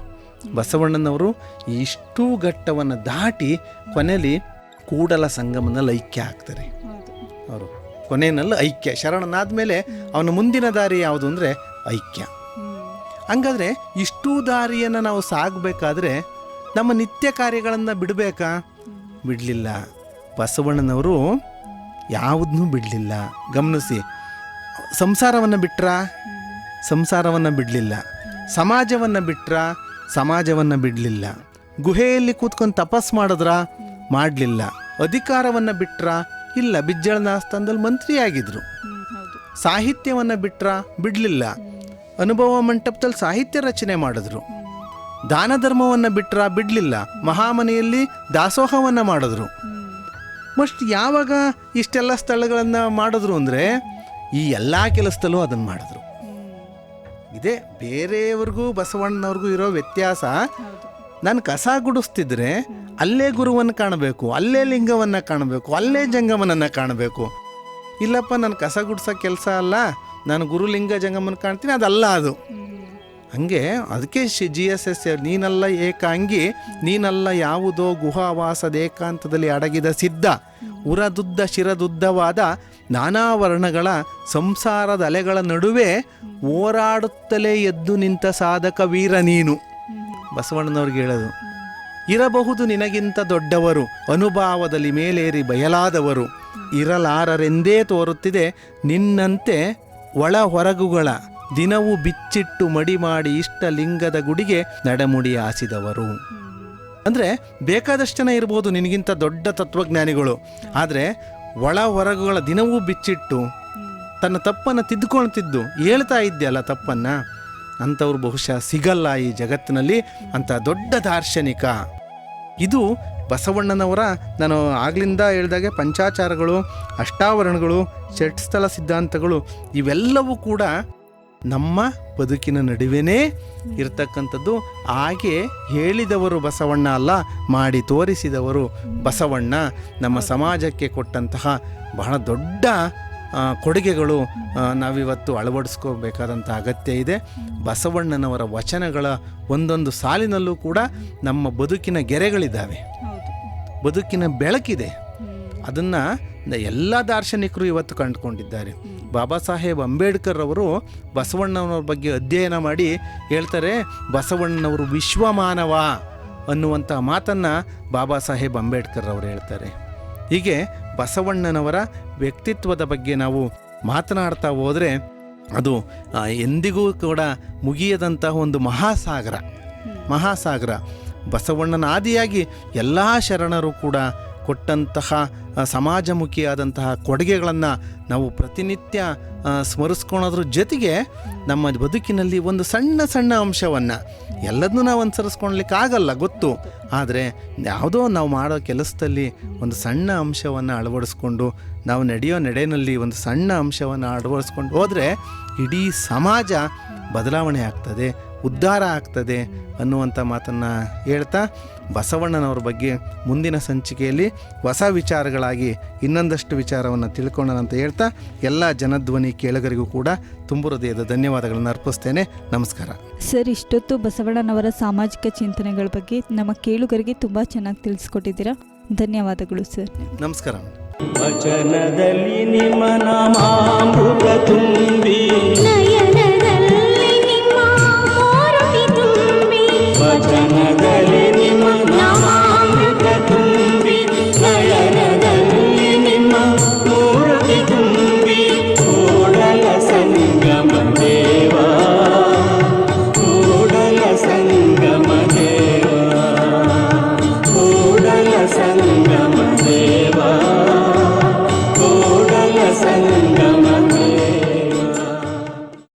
ಬಸವಣ್ಣನವರು ಇಷ್ಟೂ ಘಟ್ಟವನ್ನು ದಾಟಿ ಕೊನೆಯಲ್ಲಿ ಕೂಡಲ ಸಂಗಮನಲ್ಲಿ ಐಕ್ಯ ಆಗ್ತಾರೆ. ಅವರು ಕೊನೆಯಲ್ಲಿ ಐಕ್ಯ. ಶರಣನಾದ ಮೇಲೆ ಅವನ ಮುಂದಿನ ದಾರಿ ಯಾವುದು ಅಂದರೆ ಐಕ್ಯ. ಹಂಗಾದ್ರೆ ಇಷ್ಟೂ ದಾರಿಯನ್ನು ನಾವು ಸಾಗಬೇಕಾದ್ರೆ ನಮ್ಮ ನಿತ್ಯ ಕಾರ್ಯಗಳನ್ನು ಬಿಡಬೇಕಾ? ಬಿಡಲಿಲ್ಲ. ಬಸವಣ್ಣನವರು ಯಾವುದನ್ನೂ ಬಿಡಲಿಲ್ಲ. ಗಮನಿಸಿ, ಸಂಸಾರವನ್ನು ಬಿಟ್ರ? ಸಂಸಾರವನ್ನು ಬಿಡಲಿಲ್ಲ. ಸಮಾಜವನ್ನು ಬಿಟ್ರ? ಸಮಾಜವನ್ನು ಬಿಡಲಿಲ್ಲ. ಗುಹೆಯಲ್ಲಿ ಕೂತ್ಕೊಂಡು ತಪಸ್ ಮಾಡಿದ್ರ? ಮಾಡಲಿಲ್ಲ. ಅಧಿಕಾರವನ್ನು ಬಿಟ್ರ? ಇಲ್ಲ, ಬಿಜ್ಜಳನ ಆಸ್ಥಾನದಲ್ಲಿ ಮಂತ್ರಿಯಾಗಿದ್ರು. ಸಾಹಿತ್ಯವನ್ನು ಬಿಟ್ರ? ಬಿಡಲಿಲ್ಲ. ಅನುಭವ ಮಂಟಪದಲ್ಲಿ ಸಾಹಿತ್ಯ ರಚನೆ ಮಾಡಿದ್ರು. ದಾನ ಧರ್ಮವನ್ನು ಬಿಟ್ರ? ಬಿಡಲಿಲ್ಲ. ಮಹಾಮನೆಯಲ್ಲಿ ದಾಸೋಹವನ್ನು ಮಾಡಿದ್ರು. ಮಸ್ಟ್ ಯಾವಾಗ ಇಷ್ಟೆಲ್ಲ ಸ್ಥಳಗಳನ್ನು ಮಾಡಿದ್ರು ಅಂದರೆ ಈ ಎಲ್ಲ ಕೆಲಸದಲ್ಲೂ ಅದನ್ನು ಮಾಡಿದ್ರು. ಇದೇ ಬೇರೆಯವ್ರಿಗೂ ಬಸವಣ್ಣನವ್ರಿಗೂ ಇರೋ ವ್ಯತ್ಯಾಸ ನಾನು ಕಸ ಗುಡಿಸ್ತಿದ್ರೆ ಅಲ್ಲೇ ಗುರುವನ್ನು ಕಾಣಬೇಕು ಅಲ್ಲೇ ಲಿಂಗವನ್ನು ಕಾಣಬೇಕು ಅಲ್ಲೇ ಜಂಗಮನನ್ನು ಕಾಣಬೇಕು. ಇಲ್ಲಪ್ಪ ನಾನು ಕಸ ಗುಡ್ಸೋ ಕೆಲಸ ಅಲ್ಲ ನಾನು ಗುರುಲಿಂಗ ಜಂಗಮನ ಕಾಣ್ತೀನಿ ಅದಲ್ಲ ಅದು. ಹಂಗೆ ಅದಕ್ಕೆ ಜಿ ಎಸ್ ಎಸ್ ನೀನಲ್ಲ ಏಕಾಂಗಿ, ನೀನಲ್ಲ ಯಾವುದೋ ಗುಹಾವಾಸದ ಏಕಾಂತದಲ್ಲಿ ಅಡಗಿದ ಸಿದ್ಧ, ಉರದುದ್ದ ಶಿರದುದ್ದವಾದ ನಾನಾ ವರ್ಣಗಳ ಸಂಸಾರದ ಅಲೆಗಳ ನಡುವೆ ಹೋರಾಡುತ್ತಲೇ ಎದ್ದು ನಿಂತ ಸಾಧಕ ವೀರ ನೀನು. ಬಸವಣ್ಣನವ್ರಿಗೆ ಹೇಳೋದು, ಇರಬಹುದು ನಿನಗಿಂತ ದೊಡ್ಡವರು, ಅನುಭಾವದಲ್ಲಿ ಮೇಲೇರಿ ಬಯಲಾದವರು, ಇರಲಾರರೆಂದೇ ತೋರುತ್ತಿದೆ ನಿನ್ನಂತೆ ಒಳ ಹೊರಗುಗಳ ದಿನವೂ ಬಿಚ್ಚಿಟ್ಟು ಮಡಿ ಮಾಡಿ ಇಷ್ಟ ಲಿಂಗದ ಗುಡಿಗೆ ನಡಮುಡಿ ಹಾಸಿದವರು. ಅಂದರೆ ಬೇಕಾದಷ್ಟು ಜನ ಇರ್ಬೋದು ನಿನಗಿಂತ ದೊಡ್ಡ ತತ್ವಜ್ಞಾನಿಗಳು. ಆದರೆ ಒಳ ಹೊರಗುಗಳ ದಿನವೂ ಬಿಚ್ಚಿಟ್ಟು ತನ್ನ ತಪ್ಪನ್ನು ತಿದ್ದುಕೊಳ್ತಿದ್ದು. ಹೇಳ್ತಾ ಇದ್ದೆಯಲ್ಲ ತಪ್ಪನ್ನು? ಅಂಥವ್ರು ಬಹುಶಃ ಸಿಗಲ್ಲ ಈ ಜಗತ್ತಿನಲ್ಲಿ ಅಂತ ದೊಡ್ಡ ದಾರ್ಶನಿಕ. ಇದು ಬಸವಣ್ಣನವರ ನಾನು ಆಗ್ಲಿಂದ ಹೇಳಿದಾಗೆ ಪಂಚಾಚಾರಗಳು, ಅಷ್ಟಾವರಣಗಳು ಷಟ್ಸ್ಥಳ ಸಿದ್ಧಾಂತಗಳು, ಇವೆಲ್ಲವೂ ಕೂಡ ನಮ್ಮ ಬದುಕಿನ ನಡುವೆನೇ ಇರ್ತಕ್ಕಂಥದ್ದು. ಹಾಗೆ ಹೇಳಿದವರು ಬಸವಣ್ಣ ಅಲ್ಲ ಮಾಡಿ ತೋರಿಸಿದವರು ಬಸವಣ್ಣ. ನಮ್ಮ ಸಮಾಜಕ್ಕೆ ಕೊಟ್ಟಂತಹ ಬಹಳ ದೊಡ್ಡ ಕೊಡುಗೆಗಳು ನಾವಿವತ್ತು ಅಳವಡಿಸ್ಕೋಬೇಕಾದಂಥ ಅಗತ್ಯ ಇದೆ. ಬಸವಣ್ಣನವರ ವಚನಗಳ ಒಂದೊಂದು ಸಾಲಿನಲ್ಲೂ ಕೂಡ ನಮ್ಮ ಬದುಕಿನ ಗೆರೆಗಳಿದ್ದಾವೆ. ಬದುಕಿನ ಬೆಳಕಿದೆ. ಅದನ್ನು ಎಲ್ಲ ದಾರ್ಶನಿಕರು ಇವತ್ತು ಕಂಡುಕೊಂಡಿದ್ದಾರೆ. ಬಾಬಾ ಸಾಹೇಬ್ ಅಂಬೇಡ್ಕರ್ ಅವರು ಬಸವಣ್ಣನವ್ರ ಬಗ್ಗೆ ಅಧ್ಯಯನ ಮಾಡಿ ಹೇಳ್ತಾರೆ, ಬಸವಣ್ಣನವರು ವಿಶ್ವಮಾನವ ಅನ್ನುವಂಥ ಮಾತನ್ನು ಬಾಬಾ ಸಾಹೇಬ್ ಅಂಬೇಡ್ಕರ್ ಅವರು ಹೇಳ್ತಾರೆ. ಹೀಗೆ ಬಸವಣ್ಣನವರ ವ್ಯಕ್ತಿತ್ವದ ಬಗ್ಗೆ ನಾವು ಮಾತನಾಡ್ತಾ ಹೋದರೆ ಅದು ಎಂದಿಗೂ ಕೂಡ ಮುಗಿಯದಂತಹ ಒಂದು ಮಹಾಸಾಗರ. ಮಹಾಸಾಗರ. ಬಸವಣ್ಣನ ಆದಿಯಾಗಿ ಎಲ್ಲ ಶರಣರು ಕೂಡ ಕೊಟ್ಟಂತಹ ಸಮಾಜಮುಖಿಯಾದಂತಹ ಕೊಡುಗೆಗಳನ್ನು ನಾವು ಪ್ರತಿನಿತ್ಯ ಸ್ಮರಿಸ್ಕೊಳೋದ್ರ ಜೊತೆಗೆ ನಮ್ಮ ಬದುಕಿನಲ್ಲಿ ಒಂದು ಸಣ್ಣ ಸಣ್ಣ ಅಂಶವನ್ನು ಎಲ್ಲದನ್ನೂ ನಾವು ಅನುಸರಿಸ್ಕೊಳ್ಲಿಕ್ಕೆ ಆಗಲ್ಲ ಗೊತ್ತು. ಆದರೆ ಯಾವುದೋ ನಾವು ಮಾಡೋ ಕೆಲಸದಲ್ಲಿ ಒಂದು ಸಣ್ಣ ಅಂಶವನ್ನು ಅಳವಡಿಸ್ಕೊಂಡು, ನಾವು ನಡೆಯೋ ನಡೆಯಲ್ಲಿ ಒಂದು ಸಣ್ಣ ಅಂಶವನ್ನು ಅಳವಡಿಸ್ಕೊಂಡು ಹೋದರೆ ಇಡೀ ಸಮಾಜ ಬದಲಾವಣೆ ಆಗ್ತದೆ. ಉದ್ಧಾರ ಆಗ್ತದೆ ಅನ್ನುವಂಥ ಮಾತನ್ನು ಹೇಳ್ತಾ ಬಸವಣ್ಣನವ್ರ ಬಗ್ಗೆ ಮುಂದಿನ ಸಂಚಿಕೆಯಲ್ಲಿ ಹೊಸ ವಿಚಾರಗಳಾಗಿ ಇನ್ನೊಂದಷ್ಟು ವಿಚಾರವನ್ನು ತಿಳ್ಕೊಳ್ಳೋಣ ಅಂತ ಹೇಳ್ತಾ ಎಲ್ಲ ಜನಧ್ವನಿ ಕೇಳಗರಿಗೂ ಕೂಡ ತುಂಬು ಹೃದಯದ ಧನ್ಯವಾದಗಳನ್ನು ಅರ್ಪಿಸ್ತೇನೆ. ನಮಸ್ಕಾರ. ಸರ್ ಇಷ್ಟೊತ್ತು ಬಸವಣ್ಣನವರ ಸಾಮಾಜಿಕ ಚಿಂತನೆಗಳ ಬಗ್ಗೆ ನಮ್ಮ ಕೇಳುಗರಿಗೆ ತುಂಬ ಚೆನ್ನಾಗಿ ತಿಳಿಸ್ಕೊಟ್ಟಿದ್ದೀರಾ. ಧನ್ಯವಾದಗಳು ಸರ್. ನಮಸ್ಕಾರ. ವಚನದಲ್ಲಿ ನಿಮ್ಮ ನಾಮ ತುಂಬಿ. ನಯನದಲ್ಲಿ ನಿಮ್ಮ